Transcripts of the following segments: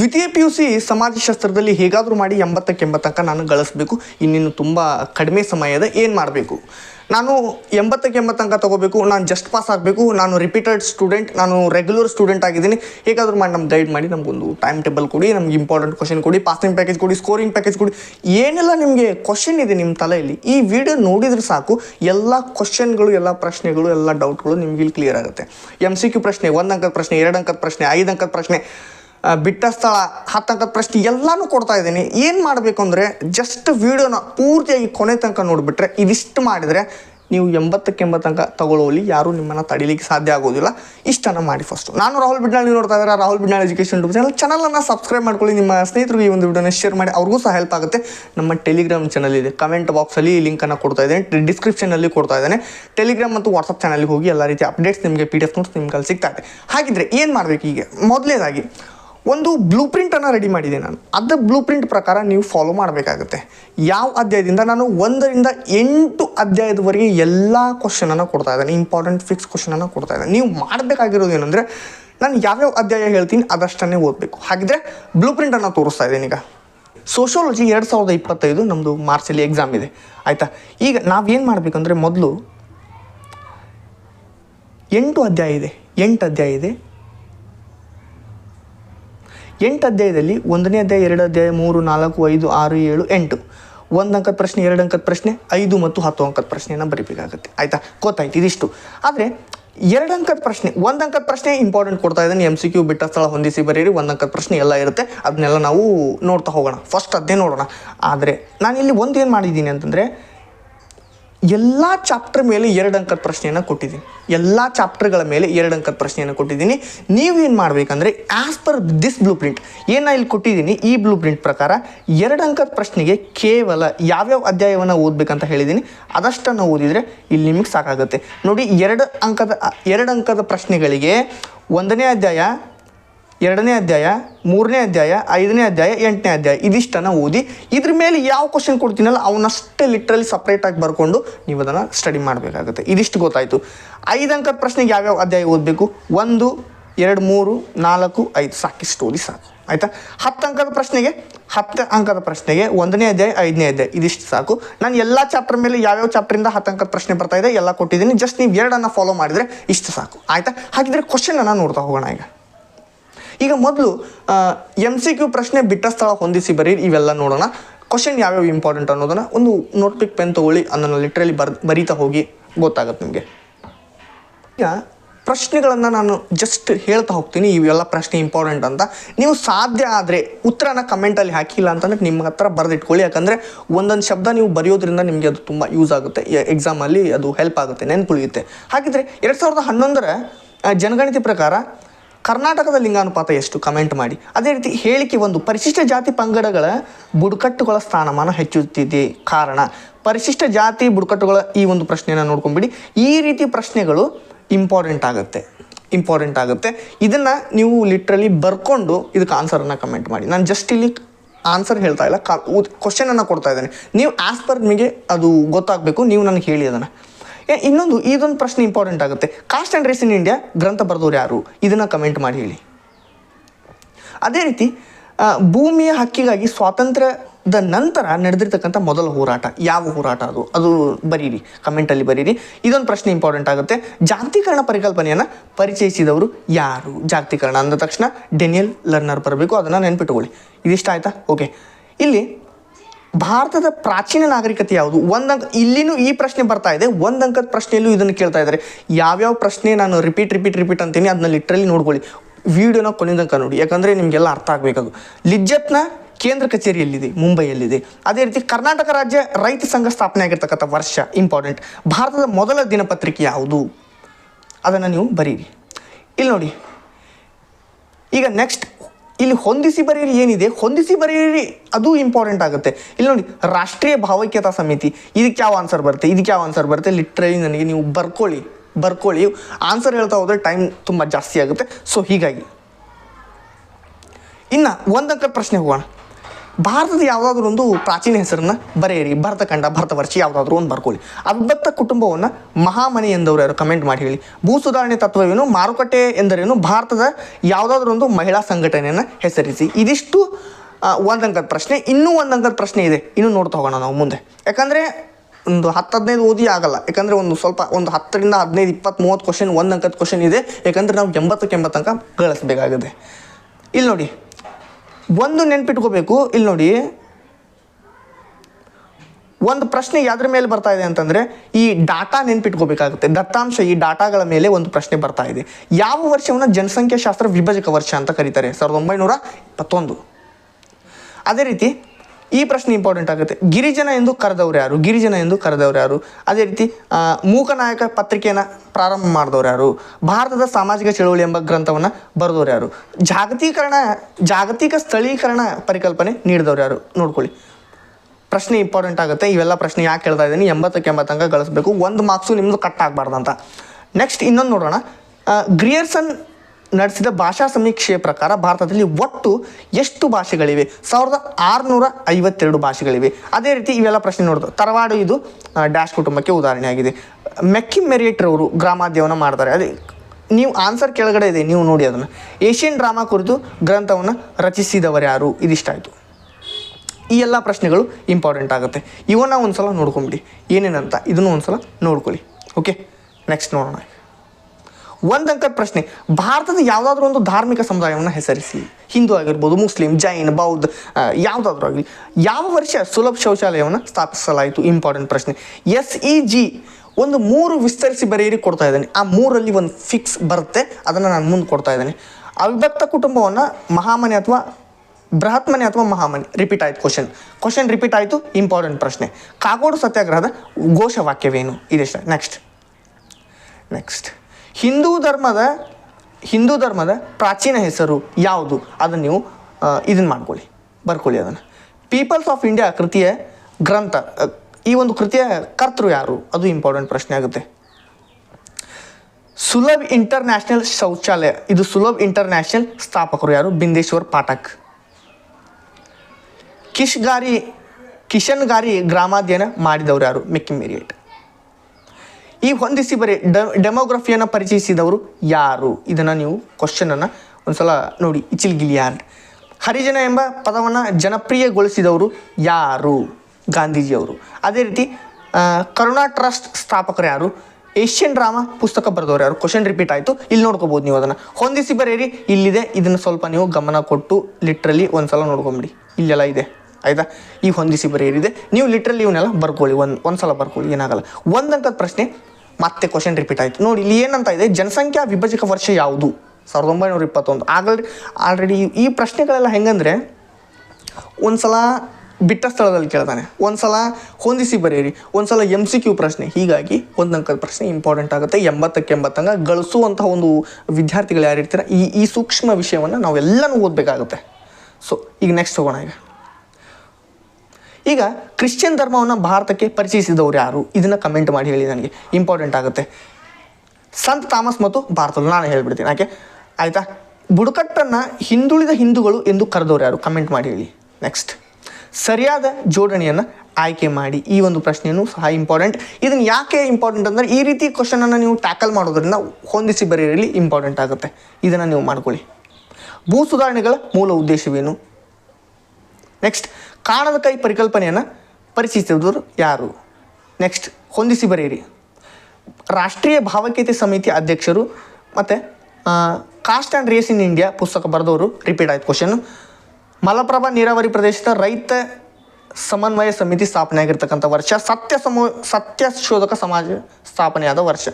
ದ್ವಿತೀಯ P U C ಸಮಾಜಶಾಸ್ತ್ರದಲ್ಲಿ ಹೇಗಾದರೂ ಮಾಡಿ ಎಂಬತ್ತಕ್ಕೆ ಎಂಬತ್ತಕ್ಕ ನಾನು ಗಳಿಸ್ಬೇಕು. ಇನ್ನಿನ್ನು ತುಂಬ ಕಡಿಮೆ ಸಮಯದ ಏನು ಮಾಡಬೇಕು? ನಾನು ಎಂಬತ್ತಕ್ಕೆ ಎಂಬತ್ತಂಕ ತಗೋಬೇಕು, ನಾನು ಜಸ್ಟ್ ಪಾಸ್ ಆಗಬೇಕು, ನಾನು ರಿಪೀಟೆಡ್ ಸ್ಟೂಡೆಂಟ್ ನಾನು ರೆಗ್ಯುಲರ್ ಸ್ಟೂಡೆಂಟ್ ಆಗಿದ್ದೀನಿ. ಹೇಗಾದರೂ ಮಾಡಿ ನಮ್ಗೆ ಗೈಡ್ ಮಾಡಿ ನಮಗೊಂದು ಟೈಮ್ ಟೇಬಲ್ ಕೊಡಿ, ನಮ್ಗೆ ಇಂಪಾರ್ಟೆಂಟ್ ಕ್ವಶನ್ ಕೊಡಿ ಪಾಸಿಂಗ್ ಪ್ಯಾಕೇಜ್ ಕೊಡಿ ಸ್ಕೋರಿಂಗ್ ಪ್ಯಾಕೇಜ್ ಕೊಡಿ. ಏನೆಲ್ಲ ನಿಮಗೆ ಕ್ವಶನ್ ಇದೆ ನಿಮ್ಮ ತಲೆಯಲ್ಲಿ, ಈ ವಿಡಿಯೋ ನೋಡಿದರೆ ಸಾಕು, ಎಲ್ಲ ಕ್ವಶನ್ಗಳು ಎಲ್ಲ ಪ್ರಶ್ನೆಗಳು, ಎಲ್ಲ ಡೌಟ್ಗಳು ನಿಮಗೆ ಇಲ್ಲಿ ಕ್ಲಿಯರ್ ಆಗುತ್ತೆ. ಎಂ ಸಿ ಕ್ಯೂ ಪ್ರಶ್ನೆ, ಒಂದು ಅಂಕದ ಪ್ರಶ್ನೆ, ಎರಡು ಅಂಕದ ಪ್ರಶ್ನೆ, ಐದು ಅಂಕದ ಪ್ರಶ್ನೆ. ಬಿಟ್ಟ ಸ್ಥಳ ಹತ್ತಂಕ ಪ್ರಶ್ನೆ ಎಲ್ಲನೂ ಕೊಡ್ತಾ ಇದ್ದೀನಿ. ಏನು ಮಾಡಬೇಕು ಅಂದರೆ ಜಸ್ಟ್ ವಿಡಿಯೋನ ಪೂರ್ತಿಯಾಗಿ ಕೊನೆ ತನಕ ನೋಡಿಬಿಟ್ರೆ ಇದಿಷ್ಟು ಮಾಡಿದರೆ ನೀವು ಎಂಬತ್ತಕ್ಕೆ ಎಂಬತ್ತು ಅಂಕ ತಗೊಳ್ಳೋಲಿ. ಯಾರೂ ನಿಮ್ಮನ್ನು ತಡಿಲಿಕ್ಕೆ ಸಾಧ್ಯ ಆಗೋದಿಲ್ಲ. ಇಷ್ಟನ್ನು ಮಾಡಿ ಫಸ್ಟು ನಾನು ರಾಹುಲ್ ಬಿಡ್ನಾಳಿ ನೋಡ್ತಾ ಇದ್ದಾರೆ? Rahul Bidnal education YouTube channel ಚಾನಲನ್ನು ಸಬ್ಸ್ಕ್ರೈಬ್ ಮಾಡ್ಕೊಳ್ಳಿ. ನಿಮ್ಮ ಸ್ನೇಹಿತರಿಗೆ ಈ ಒಂದು ವಿಡಿಯೋನ ಶೇರ್ ಮಾಡಿ. ಅವ್ರಿಗೂ ಸಹ ಹೆಲ್ಪ್ ಆಗುತ್ತೆ. ನಮ್ಮ ಟೆಲಿಗ್ರಾಮ್ ಚಾನಲ್ ಇದೆ. ಕಮೆಂಟ್ ಬಾಕ್ಸಲ್ಲಿ ಲಿಂಕನ್ನು ಕೊಡ್ತಾ ಇದ್ದೇನೆ. ಡಿಸ್ಕ್ರಿಪ್ಷನಲ್ಲಿ ಕೊಡ್ತಾ ಇದ್ದೇನೆ. ಟೆಲಿಗ್ರಾಮ್ ಮತ್ತು ವಾಟ್ಸಪ್ ಚಾನಲ್ಗೆ ಹೋಗಿ ಎಲ್ಲ ರೀತಿಯ ಅಪ್ಡೇಟ್ಸ್ ನಿಮಗೆ ಪಿ ಡಿ ಎಫ್ ನೋಟ್ಸ್ ನಿಮ್ಗೆ ಸಿಗ್ತಾ ಇದೆ. ಹಾಗಿದ್ರೆ ಏನು ಮಾಡಬೇಕು ಈಗ? ಮೊದಲನೇದಾಗಿ ಒಂದು ಬ್ಲೂ ಪ್ರಿಂಟನ್ನು ರೆಡಿ ಮಾಡಿದೆ ನಾನು. ಅದು ಬ್ಲೂ ಪ್ರಿಂಟ್ ಪ್ರಕಾರ ನೀವು ಫಾಲೋ ಮಾಡಬೇಕಾಗುತ್ತೆ. ಯಾವ ಅಧ್ಯಾಯದಿಂದ ನಾನು ಒಂದರಿಂದ ಎಂಟು ಅಧ್ಯಾಯದವರೆಗೆ ಎಲ್ಲ ಕ್ವಶನನ್ನು ಕೊಡ್ತಾ ಇದ್ದೇನೆ. ಇಂಪಾರ್ಟೆಂಟ್ ಫಿಕ್ಸ್ ಕ್ವಶನನ್ನು ಕೊಡ್ತಾ ಇದ್ದೇನೆ. ನೀವು ಮಾಡಬೇಕಾಗಿರೋದು ಏನಂದರೆ, ನಾನು ಯಾವ್ಯಾವ ಅಧ್ಯಾಯ ಹೇಳ್ತೀನಿ ಅದಷ್ಟನ್ನೇ ಓದಬೇಕು. ಹಾಗಿದ್ರೆ ಬ್ಲೂ ಪ್ರಿಂಟನ್ನು ತೋರಿಸ್ತಾ ಇದ್ದೀನಿ ಈಗ. ಸೋಷಿಯಾಲಜಿ ಎರಡು ಸಾವಿರದ ಇಪ್ಪತ್ತೈದು ನಮ್ಮದು ಮಾರ್ಚಲ್ಲಿ ಎಕ್ಸಾಮ್ ಇದೆ. ಆಯಿತಾ? ಈಗ ನಾವೇನು ಮಾಡಬೇಕಂದ್ರೆ ಮೊದಲು ಎಂಟು ಅಧ್ಯಾಯ ಇದೆ. ಎಂಟು ಅಧ್ಯಾಯ ಇದೆ. ಎಂಟು ಅಧ್ಯಾಯದಲ್ಲಿ ಒಂದನೇ ಅಧ್ಯಾಯ, ಎರಡು ಅಧ್ಯಾಯ, ಮೂರು, ನಾಲ್ಕು, ಐದು, ಆರು, ಏಳು, ಎಂಟು. ಒಂದು ಅಂಕದ ಪ್ರಶ್ನೆ, ಎರಡು ಅಂಕದ ಪ್ರಶ್ನೆ, ಐದು ಮತ್ತು ಹತ್ತು ಅಂಕದ ಪ್ರಶ್ನೆಯನ್ನು ಬರಿಬೇಕಾಗುತ್ತೆ. ಆಯಿತಾ? ಗೊತ್ತಾಯ್ತು, ಇದಿಷ್ಟು. ಆದರೆ ಎರಡು ಅಂಕದ ಪ್ರಶ್ನೆ, ಒಂದು ಅಂಕದ ಪ್ರಶ್ನೆ ಇಂಪಾರ್ಟೆಂಟ್ ಕೊಡ್ತಾ ಇದ್ದಾನೆ ಎಂ ಸಿ ಕ್ಯೂ ಬಿಟ್ಟ ಸ್ಥಳ ಹೊಂದಿಸಿ ಬರೀರಿ, ಒಂದು ಅಂಕದ ಪ್ರಶ್ನೆ ಎಲ್ಲ ಇರುತ್ತೆ. ಅದನ್ನೆಲ್ಲ ನಾವು ನೋಡ್ತಾ ಹೋಗೋಣ. ಫಸ್ಟ್ ಅದೇ ನೋಡೋಣ. ಆದರೆ ನಾನಿಲ್ಲಿ ಒಂದು ಏನು ಮಾಡಿದ್ದೀನಿ ಅಂತಂದರೆ ಎಲ್ಲ ಚಾಪ್ಟರ್ ಮೇಲೆ ಎರಡು ಅಂಕದ ಪ್ರಶ್ನೆಯನ್ನು ಕೊಟ್ಟಿದ್ದೀನಿ. ಎಲ್ಲ ಚಾಪ್ಟರ್ಗಳ ಮೇಲೆ ಎರಡು ಅಂಕದ ಪ್ರಶ್ನೆಯನ್ನು ಕೊಟ್ಟಿದ್ದೀನಿ. ನೀವೇನು ಮಾಡಬೇಕಂದ್ರೆ as per this blue print ಏನು ಇಲ್ಲಿ ಕೊಟ್ಟಿದ್ದೀನಿ, ಈ ಬ್ಲೂ ಪ್ರಿಂಟ್ ಪ್ರಕಾರ ಎರಡು ಅಂಕದ ಪ್ರಶ್ನೆಗೆ ಕೇವಲ ಯಾವ್ಯಾವ ಅಧ್ಯಾಯವನ್ನು ಓದಬೇಕಂತ ಹೇಳಿದ್ದೀನಿ. ಅದಷ್ಟನ್ನು ಓದಿದರೆ ಇಲ್ಲಿ ನಿಮಗೆ ಸಾಕಾಗುತ್ತೆ. ನೋಡಿ, ಎರಡು ಅಂಕದ ಎರಡು ಅಂಕದ ಪ್ರಶ್ನೆಗಳಿಗೆ ಒಂದನೇ ಅಧ್ಯಾಯ ಎರಡನೇ ಅಧ್ಯಾಯ, ಮೂರನೇ ಅಧ್ಯಾಯ, ಐದನೇ ಅಧ್ಯಾಯ, ಎಂಟನೇ ಅಧ್ಯಾಯ ಇದಿಷ್ಟನ್ನು ಓದಿ ಇದ್ರ ಮೇಲೆ ಯಾವ ಕ್ವಶನ್ ಕೊಡ್ತೀನಲ್ಲ ಅವನಷ್ಟೇ ಲಿಟ್ರಲಿ ಸಪ್ರೇಟಾಗಿ ಬರ್ಕೊಂಡು ನೀವು ಅದನ್ನು ಸ್ಟಡಿ ಮಾಡಬೇಕಾಗುತ್ತೆ. ಇದಿಷ್ಟು ಗೊತ್ತಾಯಿತು. ಐದು ಅಂಕದ ಪ್ರಶ್ನೆಗೆ ಯಾವ್ಯಾವ ಅಧ್ಯಾಯ ಓದಬೇಕು? ಒಂದು, ಎರಡು, ಮೂರು, ನಾಲ್ಕು, ಐದು. ಸಾಕಿಷ್ಟು ಓದಿ ಸಾಕು. ಆಯಿತಾ? ಹತ್ತು ಅಂಕದ ಪ್ರಶ್ನೆಗೆ, ಹತ್ತು ಅಂಕದ ಪ್ರಶ್ನೆಗೆ ಒಂದನೇ ಅಧ್ಯಾಯ, ಐದನೇ ಅಧ್ಯಾಯ ಇದಿಷ್ಟು ಸಾಕು. ನಾನು ಎಲ್ಲ ಚಾಪ್ಟರ್ ಮೇಲೆ ಯಾವ್ಯಾವ ಚಾಪ್ಟರಿಂದ ಹತ್ತು ಅಂಕದ ಪ್ರಶ್ನೆ ಬರ್ತಾ ಇದೆ ಎಲ್ಲ ಕೊಟ್ಟಿದ್ದೀನಿ. ಜಸ್ಟ್ ನೀವು ಎರಡನ್ನು ಫಾಲೋ ಮಾಡಿದರೆ ಇಷ್ಟು ಸಾಕು. ಆಯಿತಾ? ಹಾಗಿದ್ರೆ ಕ್ವಶನನ್ನು ನೋಡ್ತಾ ಹೋಗೋಣ ಈಗ. ಈಗ ಮೊದಲು ಎಂ ಸಿ ಕ್ಯೂ ಪ್ರಶ್ನೆ ಬಿಟ್ಟ ಸ್ಥಳ ಹೊಂದಿಸಿ ಬರೀ ಇವೆಲ್ಲ ನೋಡೋಣ. ಕ್ವಶನ್ ಯಾವ್ಯಾವ ಇಂಪಾರ್ಟೆಂಟ್ ಅನ್ನೋದನ್ನ ಒಂದು ನೋಟ್ಪಿಕ್ ಪೆನ್ ತಗೊಳ್ಳಿ, ಅದನ್ನು ಲಿಟ್ರಲಿ ಬರ್, ಬರೀತಾ ಹೋಗಿ ಗೊತ್ತಾಗುತ್ತೆ ನಿಮಗೆ. ಈಗ ಪ್ರಶ್ನೆಗಳನ್ನು ನಾನು ಜಸ್ಟ್ ಹೇಳ್ತಾ ಹೋಗ್ತೀನಿ, ಇವೆಲ್ಲ ಪ್ರಶ್ನೆ ಇಂಪಾರ್ಟೆಂಟ್ ಅಂತ. ನೀವು ಸಾಧ್ಯ ಆದರೆ ಉತ್ತರನ ಕಮೆಂಟಲ್ಲಿ ಹಾಕಿಲ್ಲ ಅಂತಂದ್ರೆ ನಿಮ್ಮ ಹತ್ರ ಬರೆದಿಟ್ಕೊಳ್ಳಿ. ಯಾಕಂದರೆ ಒಂದೊಂದು ಶಬ್ದ ನೀವು ಬರೆಯೋದ್ರಿಂದ ನಿಮಗೆ ಅದು ತುಂಬ ಯೂಸ್ ಆಗುತ್ತೆ. ಎಕ್ಸಾಮಲ್ಲಿ ಅದು ಹೆಲ್ಪ್ ಆಗುತ್ತೆ, ನೆನಪುಳಿಯುತ್ತೆ. ಹಾಗಿದ್ರೆ ಎರಡು ಸಾವಿರದ ಹನ್ನೊಂದರ ಜನಗಣತಿ ಪ್ರಕಾರ ಕರ್ನಾಟಕದ ಲಿಂಗಾನುಪಾತ ಎಷ್ಟು? ಕಮೆಂಟ್ ಮಾಡಿ. ಅದೇ ರೀತಿ ಹೇಳಿಕೆ ಒಂದು, ಪರಿಶಿಷ್ಟ ಜಾತಿ ಪಂಗಡಗಳ ಬುಡಕಟ್ಟುಗಳ ಸ್ಥಾನಮಾನ ಹೆಚ್ಚುತ್ತಿದೆ ಕಾರಣ. ಪರಿಶಿಷ್ಟ ಜಾತಿ ಬುಡಕಟ್ಟುಗಳ ಈ ಒಂದು ಪ್ರಶ್ನೆಯನ್ನು ನೋಡ್ಕೊಂಬಿಡಿ. ಈ ರೀತಿ ಪ್ರಶ್ನೆಗಳು ಇಂಪಾರ್ಟೆಂಟ್ ಆಗುತ್ತೆ. ಇಂಪಾರ್ಟೆಂಟ್ ಆಗುತ್ತೆ. ಇದನ್ನು ನೀವು ಲಿಟ್ರಲಿ ಬರ್ಕೊಂಡು ಇದಕ್ಕೆ ಆನ್ಸರನ್ನು ಕಮೆಂಟ್ ಮಾಡಿ. ನಾನು ಜಸ್ಟ್ ಇಲ್ಲಿ ಆನ್ಸರ್ ಹೇಳ್ತಾ ಇಲ್ಲ. ಕಾ ಕ್ವಶನನ್ನು ಕೊಡ್ತಾ ಇದ್ದೇನೆ. ನೀವು ಆ್ಯಸ್ ಪರ್ ನಿಮಗೆ ಅದು ಗೊತ್ತಾಗಬೇಕು. ನೀವು ನನಗೆ ಹೇಳಿ ಅದನ್ನು. ಇನ್ನೊಂದು, ಇದೊಂದು ಪ್ರಶ್ನೆ ಇಂಪಾರ್ಟೆಂಟ್ ಆಗುತ್ತೆ. Caste and race in India ಗ್ರಂಥ ಬರೆದವರು ಯಾರು? ಇದನ್ನು ಕಮೆಂಟ್ ಮಾಡಿ ಹೇಳಿ. ಅದೇ ರೀತಿ ಭೂಮಿಯ ಹಕ್ಕಿಗಾಗಿ ಸ್ವಾತಂತ್ರ್ಯದ ನಂತರ ನಡೆದಿರ್ತಕ್ಕಂಥ ಮೊದಲ ಹೋರಾಟ. ಯಾವ ಹೋರಾಟ ಅದು? ಅದು ಬರೀರಿ ಕಮೆಂಟಲ್ಲಿ ಬರೀರಿ. ಇದೊಂದು ಪ್ರಶ್ನೆ ಇಂಪಾರ್ಟೆಂಟ್ ಆಗುತ್ತೆ. ಜಾಗತೀಕರಣ ಪರಿಕಲ್ಪನೆಯನ್ನು ಪರಿಚಯಿಸಿದವರು ಯಾರು? ಜಾಗತೀಕರಣ ಅಂದ ತಕ್ಷಣ ಡೆನಿಯಲ್ ಲರ್ನರ್ ಬರಬೇಕು. ಅದನ್ನು ನೆನ್ಪಿಟ್ಕೊಳ್ಳಿ ಇದಿಷ್ಟ ಆಯಿತಾ? ಓಕೆ ಇಲ್ಲಿ ಭಾರತದ ಪ್ರಾಚೀನ ನಾಗರಿಕತೆ ಯಾವುದು? ಒಂದು ಅಂಕ ಇಲ್ಲಿನೂ ಈ ಪ್ರಶ್ನೆ ಬರ್ತಾ ಇದೆ. ಒಂದು ಅಂಕದ ಪ್ರಶ್ನೆಯಲ್ಲೂ ಇದನ್ನು ಕೇಳ್ತಾ ಇದ್ದಾರೆ. ಯಾವ್ಯಾವ ಪ್ರಶ್ನೆ ನಾನು ರಿಪೀಟ್ ರಿಪೀಟ್ ರಿಪೀಟ್ ಅಂತೀನಿ. ಅದನ್ನ ಲಿಟ್ರಲಿ ನೋಡ್ಕೊಳ್ಳಿ. ವಿಡಿಯೋನ ಕೊನೆ ತನಕ ನೋಡಿ. ಯಾಕಂದರೆ ನಿಮಗೆಲ್ಲ ಅರ್ಥ ಆಗಬೇಕದು ಲಿಜ್ಜತ್ನ ಕೇಂದ್ರ ಕಚೇರಿ ಎಲ್ಲಿದೆ ಮುಂಬೈಯಲ್ಲಿದೆ. ಅದೇ ರೀತಿ ಕರ್ನಾಟಕ ರಾಜ್ಯ ರೈತ ಸಂಘ ಸ್ಥಾಪನೆ ಆಗಿರ್ತಕ್ಕಂಥ ವರ್ಷ ಇಂಪಾರ್ಟೆಂಟ್ ಭಾರತದ ಮೊದಲ ದಿನಪತ್ರಿಕೆ ಯಾವುದು? ಅದನ್ನು ನೀವು ಬರೀರಿ. ಇಲ್ಲಿ ನೋಡಿ. ಈಗ ನೆಕ್ಸ್ಟ್ ಇಲ್ಲಿ ಹೊಂದಿಸಿ ಬರೀರಿ ಏನಿದೆ? ಹೊಂದಿಸಿ ಬರೀರಿ ಅದು ಇಂಪಾರ್ಟೆಂಟ್ ಆಗುತ್ತೆ. ಇಲ್ಲಿ ನೋಡಿ, ರಾಷ್ಟ್ರೀಯ ಭಾವೈಕ್ಯತಾ ಸಮಿತಿ, ಇದಕ್ಕೆ ಯಾವ ಆನ್ಸರ್ ಬರುತ್ತೆ? ಇದಕ್ಕೆ ಯಾವ ಆನ್ಸರ್ ಬರುತ್ತೆ? ಲಿಟ್ರಲಿ ನನಗೆ ನೀವು ಬರ್ಕೊಳ್ಳಿ ಬರ್ಕೊಳ್ಳಿ. ಆನ್ಸರ್ ಹೇಳ್ತಾ ಹೋದರೆ ಟೈಮ್ ತುಂಬ ಜಾಸ್ತಿ ಆಗುತ್ತೆ. ಸೊ ಹೀಗಾಗಿ, ಇನ್ನು ಒಂದು ಅಂಕದ ಪ್ರಶ್ನೆ ಹೋಗೋಣ. ಭಾರತದ ಯಾವುದಾದ್ರೂ ಒಂದು ಪ್ರಾಚೀನ ಹೆಸರನ್ನ ಬರೆಯಿರಿ. ಭರತಖಂಡ ಭರತವರ್ಷಿ ಯಾವುದಾದ್ರೂ ಒಂದು ಬರ್ಕೊಳ್ಳಿ. ಅವಿಭಕ್ತ ಕುಟುಂಬವನ್ನು ಮಹಾಮನಿ ಎಂದವರು ಯಾರು ಕಮೆಂಟ್ ಮಾಡಿ ಹೇಳಿ. ಭೂ ಸುಧಾರಣೆ ತತ್ವವೇನು, ಮಾರುಕಟ್ಟೆ ಎಂದರೇನು, ಭಾರತದ ಯಾವುದಾದ್ರೂ ಒಂದು ಮಹಿಳಾ ಸಂಘಟನೆಯನ್ನು ಹೆಸರಿಸಿ. ಇದಿಷ್ಟು ಒಂದು ಪ್ರಶ್ನೆ. ಇನ್ನೂ ಒಂದು ಪ್ರಶ್ನೆ ಇದೆ. ಇನ್ನೂ ನೋಡ್ತಾ ಹೋಗೋಣ ನಾವು ಮುಂದೆ. ಯಾಕಂದರೆ ಒಂದು ಹತ್ತು ಹದಿನೈದು ಓದಿ ಆಗಲ್ಲ. ಯಾಕಂದರೆ ಒಂದು ಸ್ವಲ್ಪ ಒಂದು ಹತ್ತರಿಂದ ಹದಿನೈದು ಇಪ್ಪತ್ತು ಮೂವತ್ತು ಕ್ವಶನ್ ಒಂದು ಅಂಕದ ಕ್ವಶನ್ ಇದೆ. ಯಾಕಂದರೆ ನಾವು ಎಂಬತ್ತಕ್ಕೆ ಎಂಬತ್ತು ಅಂಕ ಗಳಿಸ್ಬೇಕಾಗಿದೆ ಇಲ್ಲಿ ನೋಡಿ. ಒಂದು ನೆನ್ಪಿಟ್ಕೋಬೇಕು. ಇಲ್ಲಿ ನೋಡಿ. ಒಂದು ಪ್ರಶ್ನೆ ಯಾವ್ದ್ರ ಮೇಲೆ ಬರ್ತಾ ಇದೆ ಅಂತಂದ್ರೆ, ಈ ಡಾಟಾ ನೆನ್ಪಿಟ್ಕೋಬೇಕಾಗುತ್ತೆ. ದತ್ತಾಂಶ ಈ ಡಾಟಾಗಳ ಮೇಲೆ ಒಂದು ಪ್ರಶ್ನೆ ಬರ್ತಾ ಇದೆ. ಯಾವ ವರ್ಷವನ್ನು ಜನಸಂಖ್ಯಾಶಾಸ್ತ್ರ ವಿಭಜಕ ವರ್ಷ ಅಂತ ಕರೀತಾರೆ? ಸಾವಿರದ ಒಂಬೈನೂರ ಇಪ್ಪತ್ತೊಂದು. ಅದೇ ರೀತಿ ಈ ಪ್ರಶ್ನೆ ಇಂಪಾರ್ಟೆಂಟ್ ಆಗುತ್ತೆ. ಗಿರಿಜನ ಎಂದು ಕರೆದವ್ರು ಯಾರು? ಗಿರಿಜನ ಎಂದು ಕರೆದವ್ರು ಯಾರು? ಅದೇ ರೀತಿ ಮೂಕ ಮೂಕನಾಯಕ ಪತ್ರಿಕೆಯನ್ನು ಪ್ರಾರಂಭ ಮಾಡಿದವರು ಯಾರು? ಭಾರತದ ಸಾಮಾಜಿಕ ಚಳುವಳಿ ಎಂಬ ಗ್ರಂಥವನ್ನು ಬರೆದವರು ಯಾರು? ಜಾಗತೀಕರಣ, ಜಾಗತಿಕ ಸ್ಥಳೀಕರಣ ಪರಿಕಲ್ಪನೆ ನೀಡಿದವರು ಯಾರು? ನೋಡ್ಕೊಳ್ಳಿ. ಪ್ರಶ್ನೆ ಇಂಪಾರ್ಟೆಂಟ್ ಆಗುತ್ತೆ. ಇವೆಲ್ಲ ಪ್ರಶ್ನೆ ಯಾಕೆ ಕೇಳ್ತಾ ಇದ್ದೀನಿ? ಎಂಬತ್ತಕ್ಕೆ ಎಂಬತ್ತು ಅಂಕ ಗಳಿಸ್ಬೇಕು. ಒಂದು ಮಾರ್ಕ್ಸು ನಿಮ್ಮದು ಕಟ್ ಆಗಬಾರ್ದಂತ. ನೆಕ್ಸ್ಟ್ ಇನ್ನೊಂದು ನೋಡೋಣ. ಗ್ರಿಯರ್ಸನ್ ನಡೆಸಿದ ಭಾಷಾ ಸಮೀಕ್ಷೆಯ ಪ್ರಕಾರ ಭಾರತದಲ್ಲಿ ಒಟ್ಟು ಎಷ್ಟು ಭಾಷೆಗಳಿವೆ? ಸಾವಿರದ ಆರುನೂರ ಐವತ್ತೆರಡು ಭಾಷೆಗಳಿವೆ. ಅದೇ ರೀತಿ ಇವೆಲ್ಲ ಪ್ರಶ್ನೆ ನೋಡಿದ್ರು ತರವಾಡು ಇದು ಡ್ಯಾಶ್ ಕುಟುಂಬಕ್ಕೆ ಉದಾಹರಣೆಯಾಗಿದೆ. ಮೆಕ್ಕಿ ಮೆರಿಯೇಟ್ರವರು ಗ್ರಾಮಾಧ್ಯಯನ ಮಾಡ್ತಾರೆ. ಅದೇ, ನೀವು ಆನ್ಸರ್ ಕೆಳಗಡೆ ಇದೆ, ನೀವು ನೋಡಿ ಅದನ್ನು. ಏಷ್ಯನ್ ಡ್ರಾಮಾ ಕುರಿತು ಗ್ರಂಥವನ್ನು ರಚಿಸಿದವರು ಯಾರು? ಇದಿಷ್ಟಾಯಿತು ಈ ಎಲ್ಲ ಪ್ರಶ್ನೆಗಳು ಇಂಪಾರ್ಟೆಂಟ್ ಆಗುತ್ತೆ. ಇವನ್ನ ಒಂದು ಸಲ ನೋಡ್ಕೊಂಬಿಡಿ. ಏನೇನಂತ, ಇದನ್ನು ಒಂದು ಸಲ ನೋಡ್ಕೊಳ್ಳಿ. ಓಕೆ? ನೆಕ್ಸ್ಟ್ ನೋಡೋಣ. ಒಂದು ಅಂಕದ ಪ್ರಶ್ನೆ. ಭಾರತದ ಯಾವುದಾದ್ರೂ ಒಂದು ಧಾರ್ಮಿಕ ಸಮುದಾಯವನ್ನು ಹೆಸರಿಸಿ. ಹಿಂದೂ ಆಗಿರ್ಬೋದು, ಮುಸ್ಲಿಂ, ಜೈನ್, ಬೌದ್ಧ ಯಾವುದಾದ್ರೂ ಆಗಲಿ, ಯಾವ ವರ್ಷ ಸುಲಭ ಶೌಚಾಲಯವನ್ನು ಸ್ಥಾಪಿಸಲಾಯಿತು? ಇಂಪಾರ್ಟೆಂಟ್ ಪ್ರಶ್ನೆ. ಎಸ್ ಇ ಜಿ ಒಂದು ಮೂರು ವಿಸ್ತರಿಸಿ ಬರೆಯಿರಿ ಕೊಡ್ತಾ ಇದ್ದಾನೆ. ಆ ಮೂರಲ್ಲಿ ಒಂದು ಫಿಕ್ಸ್ ಬರುತ್ತೆ, ಅದನ್ನು ನಾನು ಮುಂದೆ ಕೊಡ್ತಾ ಇದ್ದೇನೆ. ಅವಿಭಕ್ತ ಕುಟುಂಬವನ್ನು ಮಹಾಮನೆ ಅಥವಾ ಬೃಹತ್ ಮನೆ ಅಥವಾ ಮಹಾಮನೆ? ರಿಪೀಟ್ ಆಯಿತು ಕ್ವಶನ್ ಕ್ವಶನ್ ರಿಪೀಟ್ ಆಯಿತು ಇಂಪಾರ್ಟೆಂಟ್ ಪ್ರಶ್ನೆ. ಕಾಗೋಡು ಸತ್ಯಾಗ್ರಹದ ಘೋಷವಾಕ್ಯವೇನು? ಇದೆಷ್ಟ ನೆಕ್ಸ್ಟ್ ನೆಕ್ಸ್ಟ್ ಹಿಂದೂ ಧರ್ಮದ ಹಿಂದೂ ಧರ್ಮದ ಪ್ರಾಚೀನ ಹೆಸರು ಯಾವುದು? ಅದನ್ನು ನೀವು ಇದನ್ನು ಮಾಡ್ಕೊಳ್ಳಿ. ಬರ್ಕೊಳ್ಳಿ ಅದನ್ನು. ಪೀಪಲ್ಸ್ ಆಫ್ ಇಂಡಿಯಾ ಕೃತಿಯ ಗ್ರಂಥ ಈ ಒಂದು ಕೃತಿಯ ಕರ್ತೃ ಯಾರು? ಅದು ಇಂಪಾರ್ಟೆಂಟ್ ಪ್ರಶ್ನೆ ಆಗುತ್ತೆ. ಸುಲಭ್ ಇಂಟರ್ನ್ಯಾಷನಲ್ ಶೌಚಾಲಯ. ಇದು ಸುಲಭ್ ಇಂಟರ್ನ್ಯಾಷನಲ್ ಸ್ಥಾಪಕರು ಯಾರು? ಬಿಂದೇಶ್ವರ್ ಪಾಠಕ್. ಕಿಶ್ಗಾರಿ ಕಿಶನ್ಗಾರಿ ಗ್ರಾಮಾಧ್ಯಯನ ಮಾಡಿದವರು ಯಾರು? ಮೆಕ್ಕಿ ಮೆರಿಯಟ್ ಈ ಹೊಂದಿಸಿ ಬರೀ ಡೆಮೋಗ್ರಫಿಯನ್ನು ಪರಿಚಯಿಸಿದವರು ಯಾರು? ಇದನ್ನು ನೀವು ಕ್ವಶನನ್ನು ಒಂದ್ಸಲ ನೋಡಿ, ಇಚಿಲ್ ಗಿಲಿಯಾರ್ಡ್ ಹರಿಜನ ಎಂಬ ಪದವನ್ನು ಜನಪ್ರಿಯಗೊಳಿಸಿದವರು ಯಾರು? ಗಾಂಧೀಜಿಯವರು. ಅದೇ ರೀತಿ ಕರುಣಾ ಟ್ರಸ್ಟ್ ಸ್ಥಾಪಕರು ಯಾರು? ಏಷ್ಯನ್ ಡ್ರಾಮಾ ಪುಸ್ತಕ ಬರೆದವರು ಯಾರು? ಕ್ವಶನ್ ರಿಪೀಟ್ ಆಯಿತು. ಇಲ್ಲಿ ನೋಡ್ಕೋಬೋದು ನೀವು ಅದನ್ನು. ಹೊಂದಿಸಿ ಬರೀರಿ ಇಲ್ಲಿದೆ. ಇದನ್ನು ಸ್ವಲ್ಪ ನೀವು ಗಮನ ಕೊಟ್ಟು ಲಿಟ್ರಲಿ ಒಂದ್ಸಲ ನೋಡ್ಕೊಂಬಿಡಿ. ಇಲ್ಲೆಲ್ಲ ಇದೆ. ಆಯ್ತಾ? ಈ ಹೊಂದಿಸಿ ಬರೆಯಿರಿದೆ. ನೀವು ಲಿಟ್ರಲ್ಲಿ ಇವನ್ನೆಲ್ಲ ಬರ್ಕೊಳ್ಳಿ. ಒಂದು, ಒಂದ್ಸಲ ಬರ್ಕೊಳ್ಳಿ. ಏನಾಗಲ್ಲ. ಒಂದಂಕದ ಪ್ರಶ್ನೆ ಮತ್ತೆ ಕ್ವಶನ್ ರಿಪೀಟ್ ಆಯಿತು. ನೋಡಿ, ಇಲ್ಲಿ ಏನಂತ ಇದೆ? ಜನಸಂಖ್ಯಾ ವಿಭಜಕ ವರ್ಷ ಯಾವುದು? ಸಾವಿರದ ಒಂಬೈನೂರ ಇಪ್ಪತ್ತೊಂದು. ಆಗಲ್ ಆಲ್ರೆಡಿ ಈ ಪ್ರಶ್ನೆಗಳೆಲ್ಲ ಹೆಂಗಂದ್ರೆ, ಒಂದ್ಸಲ ಬಿಟ್ಟ ಸ್ಥಳದಲ್ಲಿ ಕೇಳ್ತಾನೆ. ಒಂದ್ಸಲ ಹೊಂದಿಸಿ ಬರೆಯಿರಿ. ಒಂದ್ಸಲ ಎಂ ಸಿ ಕ್ಯೂ ಪ್ರಶ್ನೆ. ಹೀಗಾಗಿ ಒಂದು ಅಂಕದ ಪ್ರಶ್ನೆ ಇಂಪಾರ್ಟೆಂಟ್ ಆಗುತ್ತೆ. ಎಂಬತ್ತಕ್ಕೆ ಎಂಬತ್ತಂಗ ಗಳಿಸುವಂತಹ ಒಂದು ವಿದ್ಯಾರ್ಥಿಗಳು ಯಾರಿರ್ತೀರ? ಈ ಈ ಸೂಕ್ಷ್ಮ ವಿಷಯವನ್ನು ನಾವೆಲ್ಲನೂ ಓದಬೇಕಾಗುತ್ತೆ. ಸೊ ಈಗ ನೆಕ್ಸ್ಟ್ ಹೋಗೋಣ ಈಗ. ಈಗ ಕ್ರಿಶ್ಚಿಯನ್ ಧರ್ಮವನ್ನು ಭಾರತಕ್ಕೆ ಪರಿಚಯಿಸಿದವರು ಯಾರು? ಇದನ್ನು ಕಮೆಂಟ್ ಮಾಡಿ ಹೇಳಿ ನನಗೆ. ಇಂಪಾರ್ಟೆಂಟ್ ಆಗುತ್ತೆ. ಸಂತ ಥಾಮಸ್ ಮತ್ತು ಭಾರತದಲ್ಲಿ ನಾನು ಹೇಳಿಬಿಡ್ತೀನಿ. ಯಾಕೆ? ಆಯಿತಾ? ಬುಡಕಟ್ಟನ್ನು ಹಿಂದುಳಿದ ಹಿಂದೂಗಳು ಎಂದು ಕರೆದವರು ಯಾರು? ಕಮೆಂಟ್ ಮಾಡಿ ಹೇಳಿ. ನೆಕ್ಸ್ಟ್ ಸರಿಯಾದ ಜೋಡಣೆಯನ್ನು ಆಯ್ಕೆ ಮಾಡಿ. ಈ ಒಂದು ಪ್ರಶ್ನೆಯೂ ಸಹ ಇಂಪಾರ್ಟೆಂಟ್ ಇದನ್ನು ಯಾಕೆ ಇಂಪಾರ್ಟೆಂಟ್ ಅಂದರೆ, ಈ ರೀತಿ ಕ್ವಶನನ್ನು ನೀವು ಟ್ಯಾಕಲ್ ಮಾಡೋದ್ರಿಂದ ಹೊಂದಿಸಿ ಬರೆಯಲಿ ಇಂಪಾರ್ಟೆಂಟ್ ಆಗುತ್ತೆ. ಇದನ್ನು ನೀವು ಮಾಡ್ಕೊಳ್ಳಿ. ಭೂ ಸುಧಾರಣೆಗಳ ಮೂಲ ಉದ್ದೇಶವೇನು? ನೆಕ್ಸ್ಟ್ ಕಾಣದ ಕೈ ಪರಿಕಲ್ಪನೆಯನ್ನು ಪರಿಚಯಿಸಿದವರು ಯಾರು? ನೆಕ್ಸ್ಟ್ ಹೊಂದಿಸಿ ಬರೆಯಿರಿ. ರಾಷ್ಟ್ರೀಯ ಭಾವೈಕ್ಯತೆ ಸಮಿತಿ ಅಧ್ಯಕ್ಷರು ಮತ್ತು caste and race in India ಪುಸ್ತಕ ಬರೆದವರು ರಿಪೀಟ್ ಆಯ್ತು ಕ್ವಶನ್ ಮಲಪ್ರಭಾ ನೀರಾವರಿ ಪ್ರದೇಶದ ರೈತ ಸಮನ್ವಯ ಸಮಿತಿ ಸ್ಥಾಪನೆ ಆಗಿರ್ತಕ್ಕಂಥ ವರ್ಷ, ಸತ್ಯ ಸಮೂ, ಸತ್ಯ ಶೋಧಕ ಸಮಾಜ ಸ್ಥಾಪನೆಯಾದ ವರ್ಷ.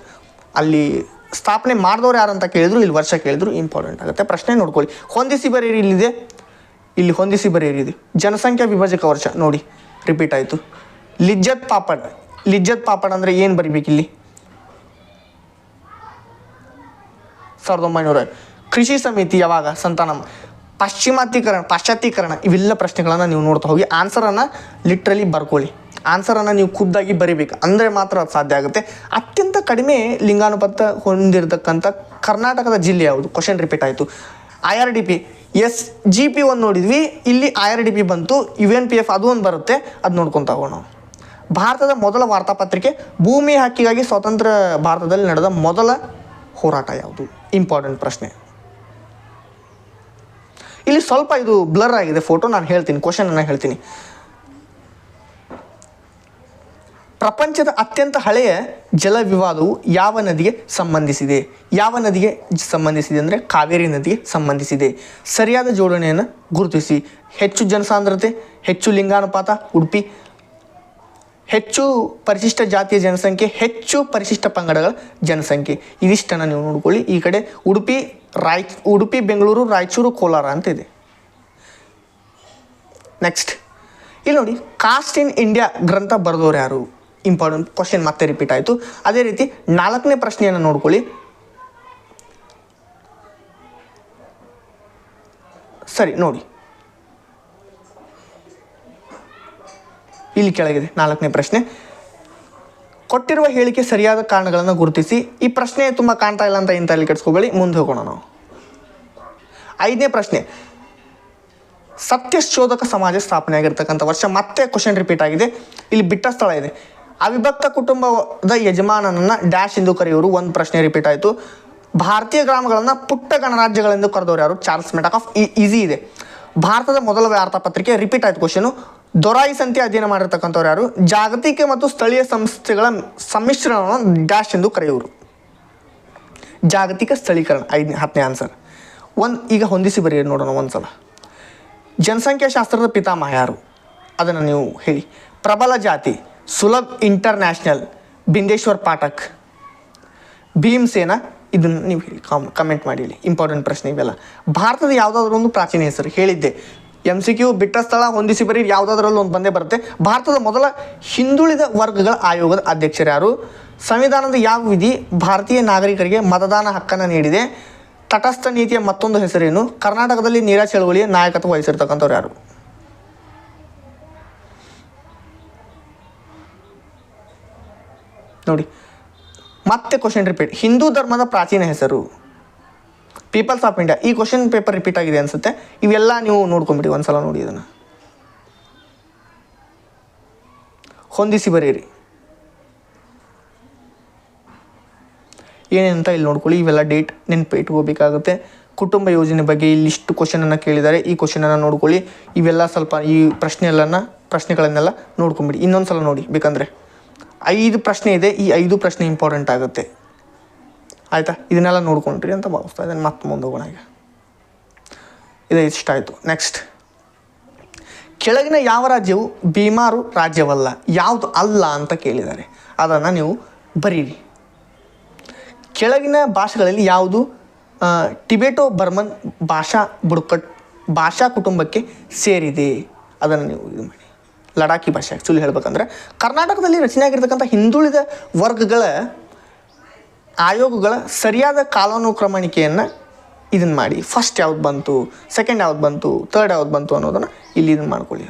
ಅಲ್ಲಿ ಸ್ಥಾಪನೆ ಮಾಡಿದವ್ರು ಯಾರು ಅಂತ ಕೇಳಿದ್ರು, ಇಲ್ಲಿ ವರ್ಷ ಕೇಳಿದ್ರು ಇಂಪಾರ್ಟೆಂಟ್ ಆಗುತ್ತೆ. ಪ್ರಶ್ನೆ ನೋಡ್ಕೊಳ್ಳಿ. ಹೊಂದಿಸಿ ಬರೀರಿ ಇಲ್ಲಿದೆ. ಇಲ್ಲಿ ಹೊಂದಿಸಿ ಬರೆಯಿರಿ. ಜನಸಂಖ್ಯಾ ವಿಭಜಕ ವರ್ಷ. ನೋಡಿ ರಿಪೀಟ್ ಆಯಿತು. ಲಿಜ್ಜತ್ ಪಾಪಡ್. ಲಿಜ್ಜತ್ ಪಾಪಡ್ ಅಂದರೆ ಏನು ಬರಿಬೇಕು ಇಲ್ಲಿ ಸಾವಿರದ ಒಂಬೈನೂರ ಕೃಷಿ ಸಮಿತಿ ಯಾವಾಗ ಸಂತಾನ ಪಾಶ್ಚಿಮಾತ್ಯೀಕರಣ, ಪಾಶ್ಚಾತ್ಯೀಕರಣ, ಇವೆಲ್ಲ ಪ್ರಶ್ನೆಗಳನ್ನು ನೀವು ನೋಡ್ತಾ ಹೋಗಿ ಆನ್ಸರನ್ನು ಲಿಟ್ರಲಿ ಬರ್ಕೊಳ್ಳಿ. ಆನ್ಸರನ್ನು ನೀವು ಖುದ್ದಾಗಿ ಬರಿಬೇಕು. ಅಂದರೆ ಮಾತ್ರ ಅದು ಸಾಧ್ಯ ಆಗುತ್ತೆ. ಅತ್ಯಂತ ಕಡಿಮೆ ಲಿಂಗಾನುಪಾತ ಹೊಂದಿರತಕ್ಕಂಥ ಕರ್ನಾಟಕದ ಜಿಲ್ಲೆ ಯಾವುದು? ಕ್ವಶನ್ ರಿಪೀಟ್ ಆಯಿತು. I R D P S G P ಒಂದು ನೋಡಿದ್ವಿ, ಇಲ್ಲಿ ಐ ಆರ್ ಡಿ ಪಿ ಬಂತು ಯು ಎನ್ ಪಿ ಎಫ್ ಅದು ಒಂದು ಬರುತ್ತೆ, ಅದು ನೋಡ್ಕೊತ ಹೋಗೋಣ ಭಾರತದ ಮೊದಲ ವಾರ್ತಾಪತ್ರಿಕೆ ಭೂಮಿ ಹಕ್ಕಿಗಾಗಿ ಸ್ವತಂತ್ರ ಭಾರತದಲ್ಲಿ ನಡೆದ ಮೊದಲ ಹೋರಾಟ ಯಾವುದು? ಇಂಪಾರ್ಟೆಂಟ್ ಪ್ರಶ್ನೆ. ಇಲ್ಲಿ ಸ್ವಲ್ಪ ಇದು ಬ್ಲರ್ ಆಗಿದೆ ಫೋಟೋ ನಾನು ಹೇಳ್ತೀನಿ ಕ್ವಶನ್ ಅನ್ನ ಹೇಳ್ತೀನಿ. ಪ್ರಪಂಚದ ಅತ್ಯಂತ ಹಳೆಯ ಜಲ ವಿವಾದವು ಯಾವ ನದಿಗೆ ಸಂಬಂಧಿಸಿದೆ? ಯಾವ ನದಿಗೆ ಸಂಬಂಧಿಸಿದೆ ಅಂದರೆ ಕಾವೇರಿ ನದಿಗೆ ಸಂಬಂಧಿಸಿದೆ. ಸರಿಯಾದ ಜೋಡಣೆಯನ್ನು ಗುರುತಿಸಿ. ಹೆಚ್ಚು ಜನಸಾಂದ್ರತೆ, ಹೆಚ್ಚು ಲಿಂಗಾನುಪಾತ, ಉಡುಪಿ. ಹೆಚ್ಚು ಪರಿಶಿಷ್ಟ ಜಾತಿಯ ಜನಸಂಖ್ಯೆ, ಹೆಚ್ಚು ಪರಿಶಿಷ್ಟ ಪಂಗಡಗಳ ಜನಸಂಖ್ಯೆ. ಇದಿಷ್ಟನ್ನು ನೀವು ನೋಡ್ಕೊಳ್ಳಿ. ಈ ಕಡೆ ಉಡುಪಿ, ರಾಯ್, ಉಡುಪಿ, ಬೆಂಗಳೂರು, ರಾಯಚೂರು, ಕೋಲಾರ ಅಂತ ಇದೆ. ನೆಕ್ಸ್ಟ್ ಇಲ್ಲಿ ನೋಡಿ, ಕಾಸ್ಟ್ ಇನ್ ಇಂಡಿಯಾ ಗ್ರಂಥ ಬರೆದವರು ಯಾರು? ಇಂಪಾರ್ಟೆಂಟ್ ಕ್ವಶನ್ ಮತ್ತೆ ರಿಪೀಟ್ ಆಯಿತು. ಅದೇ ರೀತಿ ನಾಲ್ಕನೇ ಪ್ರಶ್ನೆಯನ್ನು ನೋಡ್ಕೊಳ್ಳಿ. ಸರಿ, ನೋಡಿ. ಇಲ್ಲಿ ಕೆಳಗಿದೆ ನಾಲ್ಕನೇ ಪ್ರಶ್ನೆ. ಕೊಟ್ಟಿರುವ ಹೇಳಿಕೆ ಸರಿಯಾದ ಕಾರಣಗಳನ್ನು ಗುರುತಿಸಿ. ಈ ಪ್ರಶ್ನೆ ತುಂಬ ಕಾಣ್ತಾ ಇಲ್ಲ ಅಂತ ಇಂತ ಇಲ್ಲಿ ಕೆಡಿಸ್ಕೋಬೇಡಿ. ಮುಂದೆ ಹೋಗೋಣ ನಾವು. ಐದನೇ ಪ್ರಶ್ನೆ. ಸತ್ಯಶೋಧಕ ಸಮಾಜ ಸ್ಥಾಪನೆ ಆಗಿರ್ತಕ್ಕಂಥ ವರ್ಷ ಮತ್ತೆ ಕ್ವಶನ್ ರಿಪೀಟ್ ಆಗಿದೆ. ಇಲ್ಲಿ ಬಿಟ್ಟ ಸ್ಥಳ ಇದೆ. ಅವಿಭಕ್ತ ಕುಟುಂಬದ ಯಜಮಾನನನ್ನ ಡ್ಯಾಶ್ ಎಂದು ಕರೆಯುವರು. ಒಂದು ಪ್ರಶ್ನೆ ರಿಪೀಟ್ ಆಯಿತು. ಭಾರತೀಯ ಗ್ರಾಮಗಳನ್ನು ಪುಟ್ಟ ಗಣರಾಜ್ಯಗಳೆಂದು ಕರೆದವರು ಯಾರು? ಚಾರ್ಲ್ಸ್ ಮೆಟಾಕ್ ಆಫ್ ಈಸಿ ಇದೆ. ಭಾರತದ ಮೊದಲ ವಾರ್ತಾಪತ್ರಿಕೆ ರಿಪೀಟ್ ಆಯ್ತು ಕ್ವಶನು ದೊರಾಯಿ ಸಂತೆ ಅಧ್ಯಯನ ಮಾಡಿರ್ತಕ್ಕಂಥವ್ರು ಯಾರು? ಜಾಗತಿಕ ಮತ್ತು ಸ್ಥಳೀಯ ಸಂಸ್ಥೆಗಳ ಸಮ್ಮಿಶ್ರಣವನ್ನು ಡ್ಯಾಶ್ ಎಂದು ಕರೆಯುವರು. ಜಾಗತಿಕ ಸ್ಥಳೀಕರಣ. ಐದನೇ, ಹತ್ತನೇ ಆನ್ಸರ್ ಒಂದು, ಈಗ ಹೊಂದಿಸಿ ಬರೀ ನೋಡೋಣ ಒಂದ್ಸಲ. ಜನಸಂಖ್ಯಾಶಾಸ್ತ್ರದ ಪಿತಾಮಹ ಯಾರು? ಅದನ್ನು ನೀವು ಹೇಳಿ. ಪ್ರಬಲ ಜಾತಿ. ಸುಲಭ್ ಇಂಟರ್ನ್ಯಾಷನಲ್ ಬಿಂದೇಶ್ವರ್ ಪಾಠಕ್. ಭೀಮ್ಸೇನ, ಇದನ್ನು ನೀವು ಹೇಳಿ ಕಾಮ್ ಕಮೆಂಟ್ ಮಾಡಿ ಹೇಳಿ ಇಂಪಾರ್ಟೆಂಟ್ ಪ್ರಶ್ನೆ ಇವೆಲ್ಲ. ಭಾರತದ ಯಾವುದಾದ್ರೂ ಒಂದು ಪ್ರಾಚೀನ ಹೆಸರು ಹೇಳಿದ್ದೆ. ಎಂ ಸಿ ಕ್ಯೂ ಬಿಟ್ಟ ಸ್ಥಳ ಹೊಂದಿಸಿ ಬರೀ ಯಾವುದಾದ್ರಲ್ಲೂ ಒಂದು ಬಂದೇ ಬರುತ್ತೆ. ಭಾರತದ ಮೊದಲ ಹಿಂದುಳಿದ ವರ್ಗಗಳ ಆಯೋಗದ ಅಧ್ಯಕ್ಷರು ಯಾರು? ಸಂವಿಧಾನದ ಯಾವ ವಿಧಿ ಭಾರತೀಯ ನಾಗರಿಕರಿಗೆ ಮತದಾನ ಹಕ್ಕನ್ನು ನೀಡಿದೆ? ತಟಸ್ಥ ನೀತಿಯ ಮತ್ತೊಂದು ಹೆಸರೇನು? ಕರ್ನಾಟಕದಲ್ಲಿ ನೀರಾ ಚಳವಳಿಯ ನಾಯಕತ್ವ ವಹಿಸಿರ್ತಕ್ಕಂಥವ್ರು ಯಾರು? ನೋಡಿ. ಮತ್ತೆ ಕ್ವಶನ್ ರಿಪೀಟ್ ಹಿಂದೂ ಧರ್ಮದ ಪ್ರಾಚೀನ ಹೆಸರು. ಪೀಪಲ್ಸ್ ಆಫ್ ಇಂಡಿಯಾ ಈ ಕ್ವಶನ್ ಪೇಪರ್ ರಿಪೀಟ್ ಆಗಿದೆ ಅನಿಸುತ್ತೆ. ಇವೆಲ್ಲ ನೀವು ನೋಡ್ಕೊಂಬಿಡಿ, ಒಂದ್ಸಲ ನೋಡಿ ಇದನ್ನು. ಹೊಂದಿಸಿ ಬರೀರಿ. ಏನೇನಂತ ಇಲ್ಲಿ ನೋಡ್ಕೊಳ್ಳಿ. ಇವೆಲ್ಲ ಡೇಟ್ ನೆನಪು ಇಟ್ಕೋಬೇಕಾಗುತ್ತೆ ಕುಟುಂಬ ಯೋಜನೆ ಬಗ್ಗೆ ಇಲ್ಲಿಷ್ಟು ಕ್ವಶನನ್ನು ಕೇಳಿದ್ದಾರೆ. ಈ ಕ್ವಶನನ್ನು ನೋಡ್ಕೊಳ್ಳಿ. ಇವೆಲ್ಲ ಸ್ವಲ್ಪ ಈ ಪ್ರಶ್ನೆಗಳನ್ನು ಪ್ರಶ್ನೆಗಳನ್ನೆಲ್ಲ ನೋಡ್ಕೊಂಬಿಡಿ. ಇನ್ನೊಂದು ಸಲ ನೋಡಿ, ಬೇಕಂದರೆ. ಐದು ಪ್ರಶ್ನೆ ಇದೆ, ಈ ಐದು ಪ್ರಶ್ನೆ ಇಂಪಾರ್ಟೆಂಟ್ ಆಗುತ್ತೆ. ಆಯಿತಾ? ಇದನ್ನೆಲ್ಲ ನೋಡ್ಕೊಂಡ್ರಿ ಅಂತ ಭಾವಿಸ್ತಾ ಇದ್ದೇನೆ. ಮತ್ತೆ ಮುಂದೆ ಹೋಗೋಣ ಈಗ. ಇದು, ಇಷ್ಟ ಆಯಿತು. ನೆಕ್ಸ್ಟ್ ಕೆಳಗಿನ ಯಾವ ರಾಜ್ಯವು ಬೀಮಾರು ರಾಜ್ಯವಲ್ಲ, ಯಾವುದು ಅಲ್ಲ ಅಂತ ಕೇಳಿದ್ದಾರೆ. ಅದನ್ನು ನೀವು ಬರೀರಿ. ಕೆಳಗಿನ ಭಾಷೆಗಳಲ್ಲಿ ಯಾವುದು? ಟಿಬೆಟೊ ಟಿಬೆಟೋ ಬರ್ಮನ್ ಭಾಷಾ ಬುಡಕಟ್ಟು ಭಾಷಾ ಕುಟುಂಬಕ್ಕೆ ಸೇರಿದೆ. ಅದನ್ನು ನೀವು ಇದು ಮಾಡಿ. ಲಡಾಖಿ ಭಾಷೆ ಆ್ಯಕ್ಚುಲಿ ಹೇಳ್ಬೇಕಂದ್ರೆ ಕರ್ನಾಟಕದಲ್ಲಿ ರಚನೆ ಆಗಿರ್ತಕ್ಕಂಥ ಹಿಂದುಳಿದ ವರ್ಗಗಳ ಆಯೋಗಗಳ ಸರಿಯಾದ ಕಾಲಾನುಕ್ರಮಣಿಕೆಯನ್ನು ಇದನ್ನು ಮಾಡಿ. ಫಸ್ಟ್ ಯಾವ್ದು ಬಂತು ಸೆಕೆಂಡ್ ಯಾವ್ದು ಬಂತು ತರ್ಡ್ ಯಾವ್ದು ಬಂತು ಅನ್ನೋದನ್ನು ಇಲ್ಲಿ ಇದನ್ನು ಮಾಡ್ಕೊಳ್ಳಿ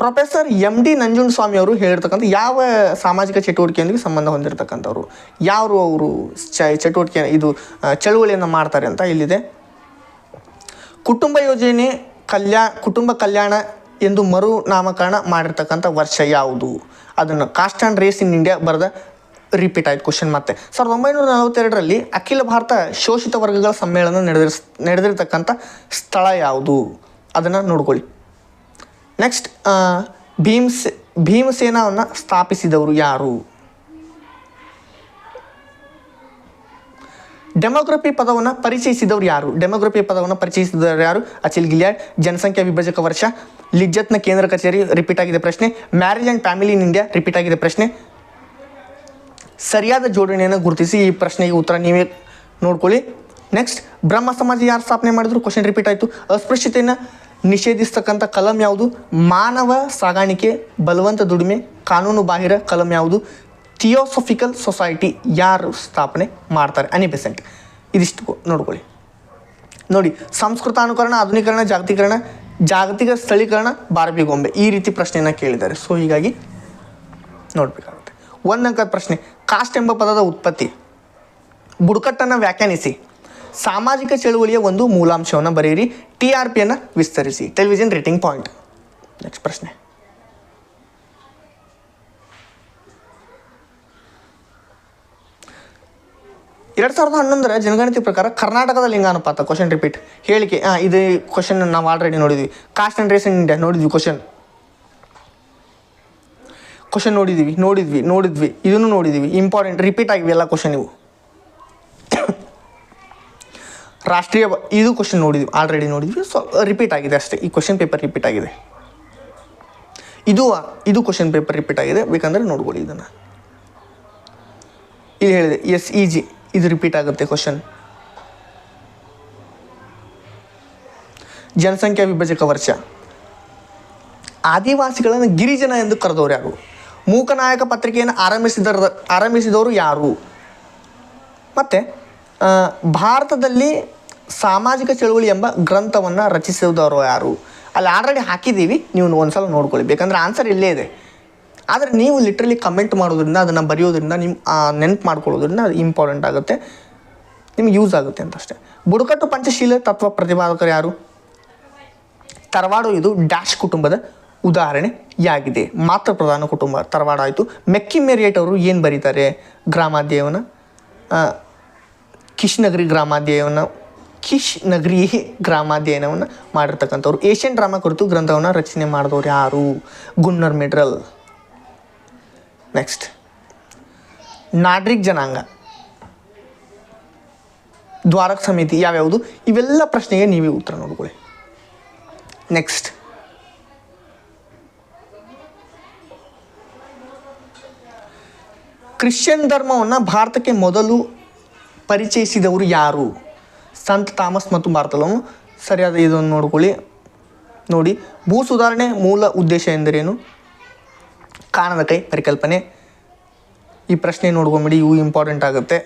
ಪ್ರೊಫೆಸರ್ ಎಂ ಡಿ ನಂಜುಂಡಸ್ವಾಮಿ ಅವರು ಹೇಳಿರ್ತಕ್ಕಂಥ ಯಾವ ಸಾಮಾಜಿಕ ಚಟುವಟಿಕೆಯೊಂದಿಗೆ ಸಂಬಂಧ ಹೊಂದಿರತಕ್ಕಂಥವ್ರು? ಯಾರು ಅವರು? ಚ, ಚಟುವಟಿಕೆ, ಇದು ಚಳುವಳಿಯನ್ನು ಮಾಡ್ತಾರೆ ಅಂತ ಇಲ್ಲಿದೆ. ಕುಟುಂಬ ಯೋಜನೆ ಕಲ್ಯಾಣ ಕುಟುಂಬ ಕಲ್ಯಾಣ ಎಂದು ಮರು ನಾಮಕರಣ ಮಾಡಿರ್ತಕ್ಕಂಥ ವರ್ಷ ಯಾವುದು? ಅದನ್ನು caste and race in India ಬರೆದ ರಿಪೀಟ್ ಆಯಿತು ಕ್ವಶನ್ ಮತ್ತೆ. ಸಾವಿರದ ಒಂಬೈನೂರ ನಲವತ್ತೆರಡರಲ್ಲಿ ಅಖಿಲ ಭಾರತ ಶೋಷಿತ ವರ್ಗಗಳ ಸಮ್ಮೇಳನ ನಡೆದಿರ್, ನಡೆದಿರ್ತಕ್ಕಂಥ ಸ್ಥಳ ಯಾವುದು? ಅದನ್ನು ನೋಡ್ಕೊಳ್ಳಿ. ನೆಕ್ಸ್ಟ್ ಭೀಮ್ಸ್, ಭೀಮಸೇನವನ್ನು ಸ್ಥಾಪಿಸಿದವರು ಯಾರು? ಡೆಮೋಗ್ರಫಿ ಪದವನ್ನು ಪರಿಚಯಿಸಿದವರು ಯಾರು? ಡೆಮೋಗ್ರಫಿ ಪದವನ್ನು ಪರಿಚಯಿಸಿದವರು ಯಾರು? ಅಚಿಲ್ ಗಿಲಿಯಾಡ್, ಜನಸಂಖ್ಯಾ ವಿಭಜಕ ವರ್ಷ, ಲಿಜ್ಜತ್ನ ಕೇಂದ್ರ ಕಚೇರಿ ರಿಪೀಟ್ ಆಗಿದೆ ಪ್ರಶ್ನೆ. Marriage and family in India repeat ಆಗಿದೆ ಪ್ರಶ್ನೆ. ಸರಿಯಾದ ಜೋಡಣೆಯನ್ನು ಗುರುತಿಸಿ ಈ ಪ್ರಶ್ನೆಗೆ ಉತ್ತರ ನೀವೇ ನೋಡ್ಕೊಳ್ಳಿ. ನೆಕ್ಸ್ಟ್ ಬ್ರಹ್ಮ ಸಮಾಜ ಯಾರು ಸ್ಥಾಪನೆ ಮಾಡಿದ್ರು? ಕ್ವಶನ್ ರಿಪೀಟ್ ಆಯಿತು. ಅಸ್ಪೃಶ್ಯತೆಯನ್ನು ನಿಷೇಧಿಸ್ತಕ್ಕಂಥ ಕಲಂ ಯಾವುದು? ಮಾನವ ಸಾಗಾಣಿಕೆ, ಬಲವಂತ ದುಡಿಮೆ, ಕಾನೂನು ಬಾಹಿರ ಕಲಂ ಯಾವುದು? ಥಿಯೋಸಫಿಕಲ್ ಸೊಸೈಟಿ ಯಾರು ಸ್ಥಾಪನೆ ಮಾಡ್ತಾರೆ? Annie Besant. ಇದಿಷ್ಟು ನೋಡ್ಕೊಳ್ಳಿ. ನೋಡಿ, ಸಂಸ್ಕೃತಾನುಕರಣ, ಆಧುನೀಕರಣ, ಜಾಗತೀಕರಣ, ಜಾಗತಿಕ ಸ್ಥಳೀಕರಣ ಬಾರ್ಬಿ ಗೊಂಬೆ. ಈ ರೀತಿ ಪ್ರಶ್ನೆಯನ್ನು ಕೇಳಿದ್ದಾರೆ. ಸೊ ಹೀಗಾಗಿ ನೋಡಬೇಕಾಗುತ್ತೆ. ಒಂದು ಅಂಕದ ಪ್ರಶ್ನೆ. ಕಾಸ್ಟ್ ಎಂಬ ಪದದ ಉತ್ಪತ್ತಿ. ಬುಡಕಟ್ಟನ್ನು ವ್ಯಾಖ್ಯಾನಿಸಿ. ಸಾಮಾಜಿಕ ಚಳುವಳಿಯ ಒಂದು ಮೂಲಾಂಶವನ್ನು ಬರೆಯಿರಿ. ಟಿ ಆರ್ ಪಿಯನ್ನು ವಿಸ್ತರಿಸಿ. ಟೆಲಿವಿಷನ್ ರೇಟಿಂಗ್ ಪಾಯಿಂಟ್ ನೆಕ್ಸ್ಟ್ ಪ್ರಶ್ನೆ. ಎರಡು ಸಾವಿರದ ಹನ್ನೊಂದರ ಜನಗಣತಿ ಪ್ರಕಾರ ಕರ್ನಾಟಕದ ಲಿಂಗಾನುಪಾತ ಕ್ವಶನ್ ರಿಪೀಟ್ ಹೇಳಿಕೆ. ಹಾಂ ಇದು ಕ್ವಶನ್ ನಾವು ಆಲ್ರೆಡಿ ನೋಡಿದ್ವಿ. Caste and race in India ನೋಡಿದ್ವಿ ಕ್ವಶನ್ ಕ್ವಶನ್ ನೋಡಿದ್ವಿ ನೋಡಿದ್ವಿ ನೋಡಿದ್ವಿ. ಇದನ್ನು ನೋಡಿದ್ವಿ. ಇಂಪಾರ್ಟೆಂಟ್ ರಿಪೀಟ್ ಆಗಿವೆ ಎಲ್ಲ ಕ್ವಶನ್ ಇವು. ರಾಷ್ಟ್ರೀಯ ಇದು ಕ್ವಶನ್ ನೋಡಿದ್ವಿ. ಆಲ್ರೆಡಿ ನೋಡಿದ್ವಿ. ಸೊ ರಿಪೀಟ್ ಆಗಿದೆ ಅಷ್ಟೇ. ಈ ಕ್ವಶನ್ ಪೇಪರ್ ರಿಪೀಟ್ ಆಗಿದೆ. ಇದು ಇದು ಕ್ವಶನ್ ಪೇಪರ್ ರಿಪೀಟ್ ಆಗಿದೆ. ಬೇಕಂದ್ರೆ ನೋಡ್ಬೋದು ಇದನ್ನು. ಇಲ್ಲಿ ಹೇಳಿದೆ ಎಸ್ ಇ ಜಿ ಇದು ರಿಪೀಟ್ ಆಗುತ್ತೆ ಕ್ವಶನ್ ಜನಸಂಖ್ಯಾ ವಿಭಜಕ ವರ್ಷ. ಆದಿವಾಸಿಗಳನ್ನು ಗಿರಿಜನ ಎಂದು ಕರೆದವರು ಯಾರು? ಮೂಕನಾಯಕ ಪತ್ರಿಕೆಯನ್ನು ಆರಂಭಿಸಿದ ಆರಂಭಿಸಿದವರು ಯಾರು? ಮತ್ತು ಭಾರತದಲ್ಲಿ ಸಾಮಾಜಿಕ ಚಳುವಳಿ ಎಂಬ ಗ್ರಂಥವನ್ನು ರಚಿಸಿದವರು ಯಾರು? ಅಲ್ಲಿ ಆಲ್ರೆಡಿ ಹಾಕಿದ್ದೀವಿ, ನೀವು ಒಂದ್ಸಲ ನೋಡ್ಕೊಳ್ಳಿ ಬೇಕಂದ್ರೆ ಆನ್ಸರ್ ಇಲ್ಲೇ ಇದೆ. ಆದರೆ ನೀವು ಲಿಟ್ರಲಿ ಕಮೆಂಟ್ ಮಾಡೋದ್ರಿಂದ, ಅದನ್ನು ಬರೆಯೋದ್ರಿಂದ ನಿಮ್ಮ ನೆನಪು ಮಾಡ್ಕೊಳ್ಳೋದ್ರಿಂದ ಅದು ಇಂಪಾರ್ಟೆಂಟ್ ಆಗುತ್ತೆ. ನಿಮ್ಗೆ ಯೂಸ್ ಆಗುತ್ತೆ ಅಂತ ಅಷ್ಟೇ. ಬುಡಕಟ್ಟು ಪಂಚಶೀಲ ತತ್ವ ಪ್ರತಿಪಾದಕರು ಯಾರು? ತರವಾಡು ಇದು ಡ್ಯಾಶ್ ಕುಟುಂಬದ ಉದಾಹರಣೆಯಾಗಿದೆ. ಮಾತೃ ಪ್ರಧಾನ ಕುಟುಂಬ ತರವಾಡ ಆಯಿತು. ಮೆಕ್ಕಿ ಮೇರಿಯಟ್ ಅವರು ಏನು ಬರೀತಾರೆ? ಗ್ರಾಮಾಧ್ಯಯವನ ಕಿಶ್ನಗರಿ ಕಿಶ್ ನಗರಿ ಗ್ರಾಮಾಧ್ಯಯವನ ಕಿಶ್ ನಗರಿ ಗ್ರಾಮಾಧ್ಯಯನವನ್ನು ಮಾಡಿರ್ತಕ್ಕಂಥವ್ರು. ಏಷ್ಯನ್ ಡ್ರಾಮಾ ಕುರಿತು ಗ್ರಂಥವನ್ನು ರಚನೆ ಮಾಡಿದವ್ರು ಯಾರು? ಗುನ್ನರ್ ಮಿಡ್ರಲ್. ನೆಕ್ಸ್ಟ್ ನಾಡ್ರಿಕ್ ಜನಾಂಗ. ದ್ವಾರಕ ಸಮಿತಿ ಯಾವ್ಯಾವುದು? ಇವೆಲ್ಲ ಪ್ರಶ್ನೆಗೆ ನೀವೇ ಉತ್ತರ ನೋಡ್ಕೊಳ್ಳಿ. ನೆಕ್ಸ್ಟ್ ಕ್ರಿಶ್ಚಿಯನ್ ಧರ್ಮವನ್ನು ಭಾರತಕ್ಕೆ ಮೊದಲು ಪರಿಚಯಿಸಿದವರು ಯಾರು? ಸಂತ ಥಾಮಸ್ ಮತ್ತು ಬಾರ್ತಲೋಮು. ಸರಿಯಾದ ಇದನ್ನು ನೋಡ್ಕೊಳ್ಳಿ. ನೋಡಿ, ಭೂ ಸುಧಾರಣೆ ಮೂಲ ಉದ್ದೇಶ ಎಂದರೇನು? ಕಾಣದ ಕೈ ಪರಿಕಲ್ಪನೆ. ಈ ಪ್ರಶ್ನೆ ನೋಡ್ಕೊಂಬಿಡಿ, ಇವು ಇಂಪಾರ್ಟೆಂಟ್ ಆಗುತ್ತೆ.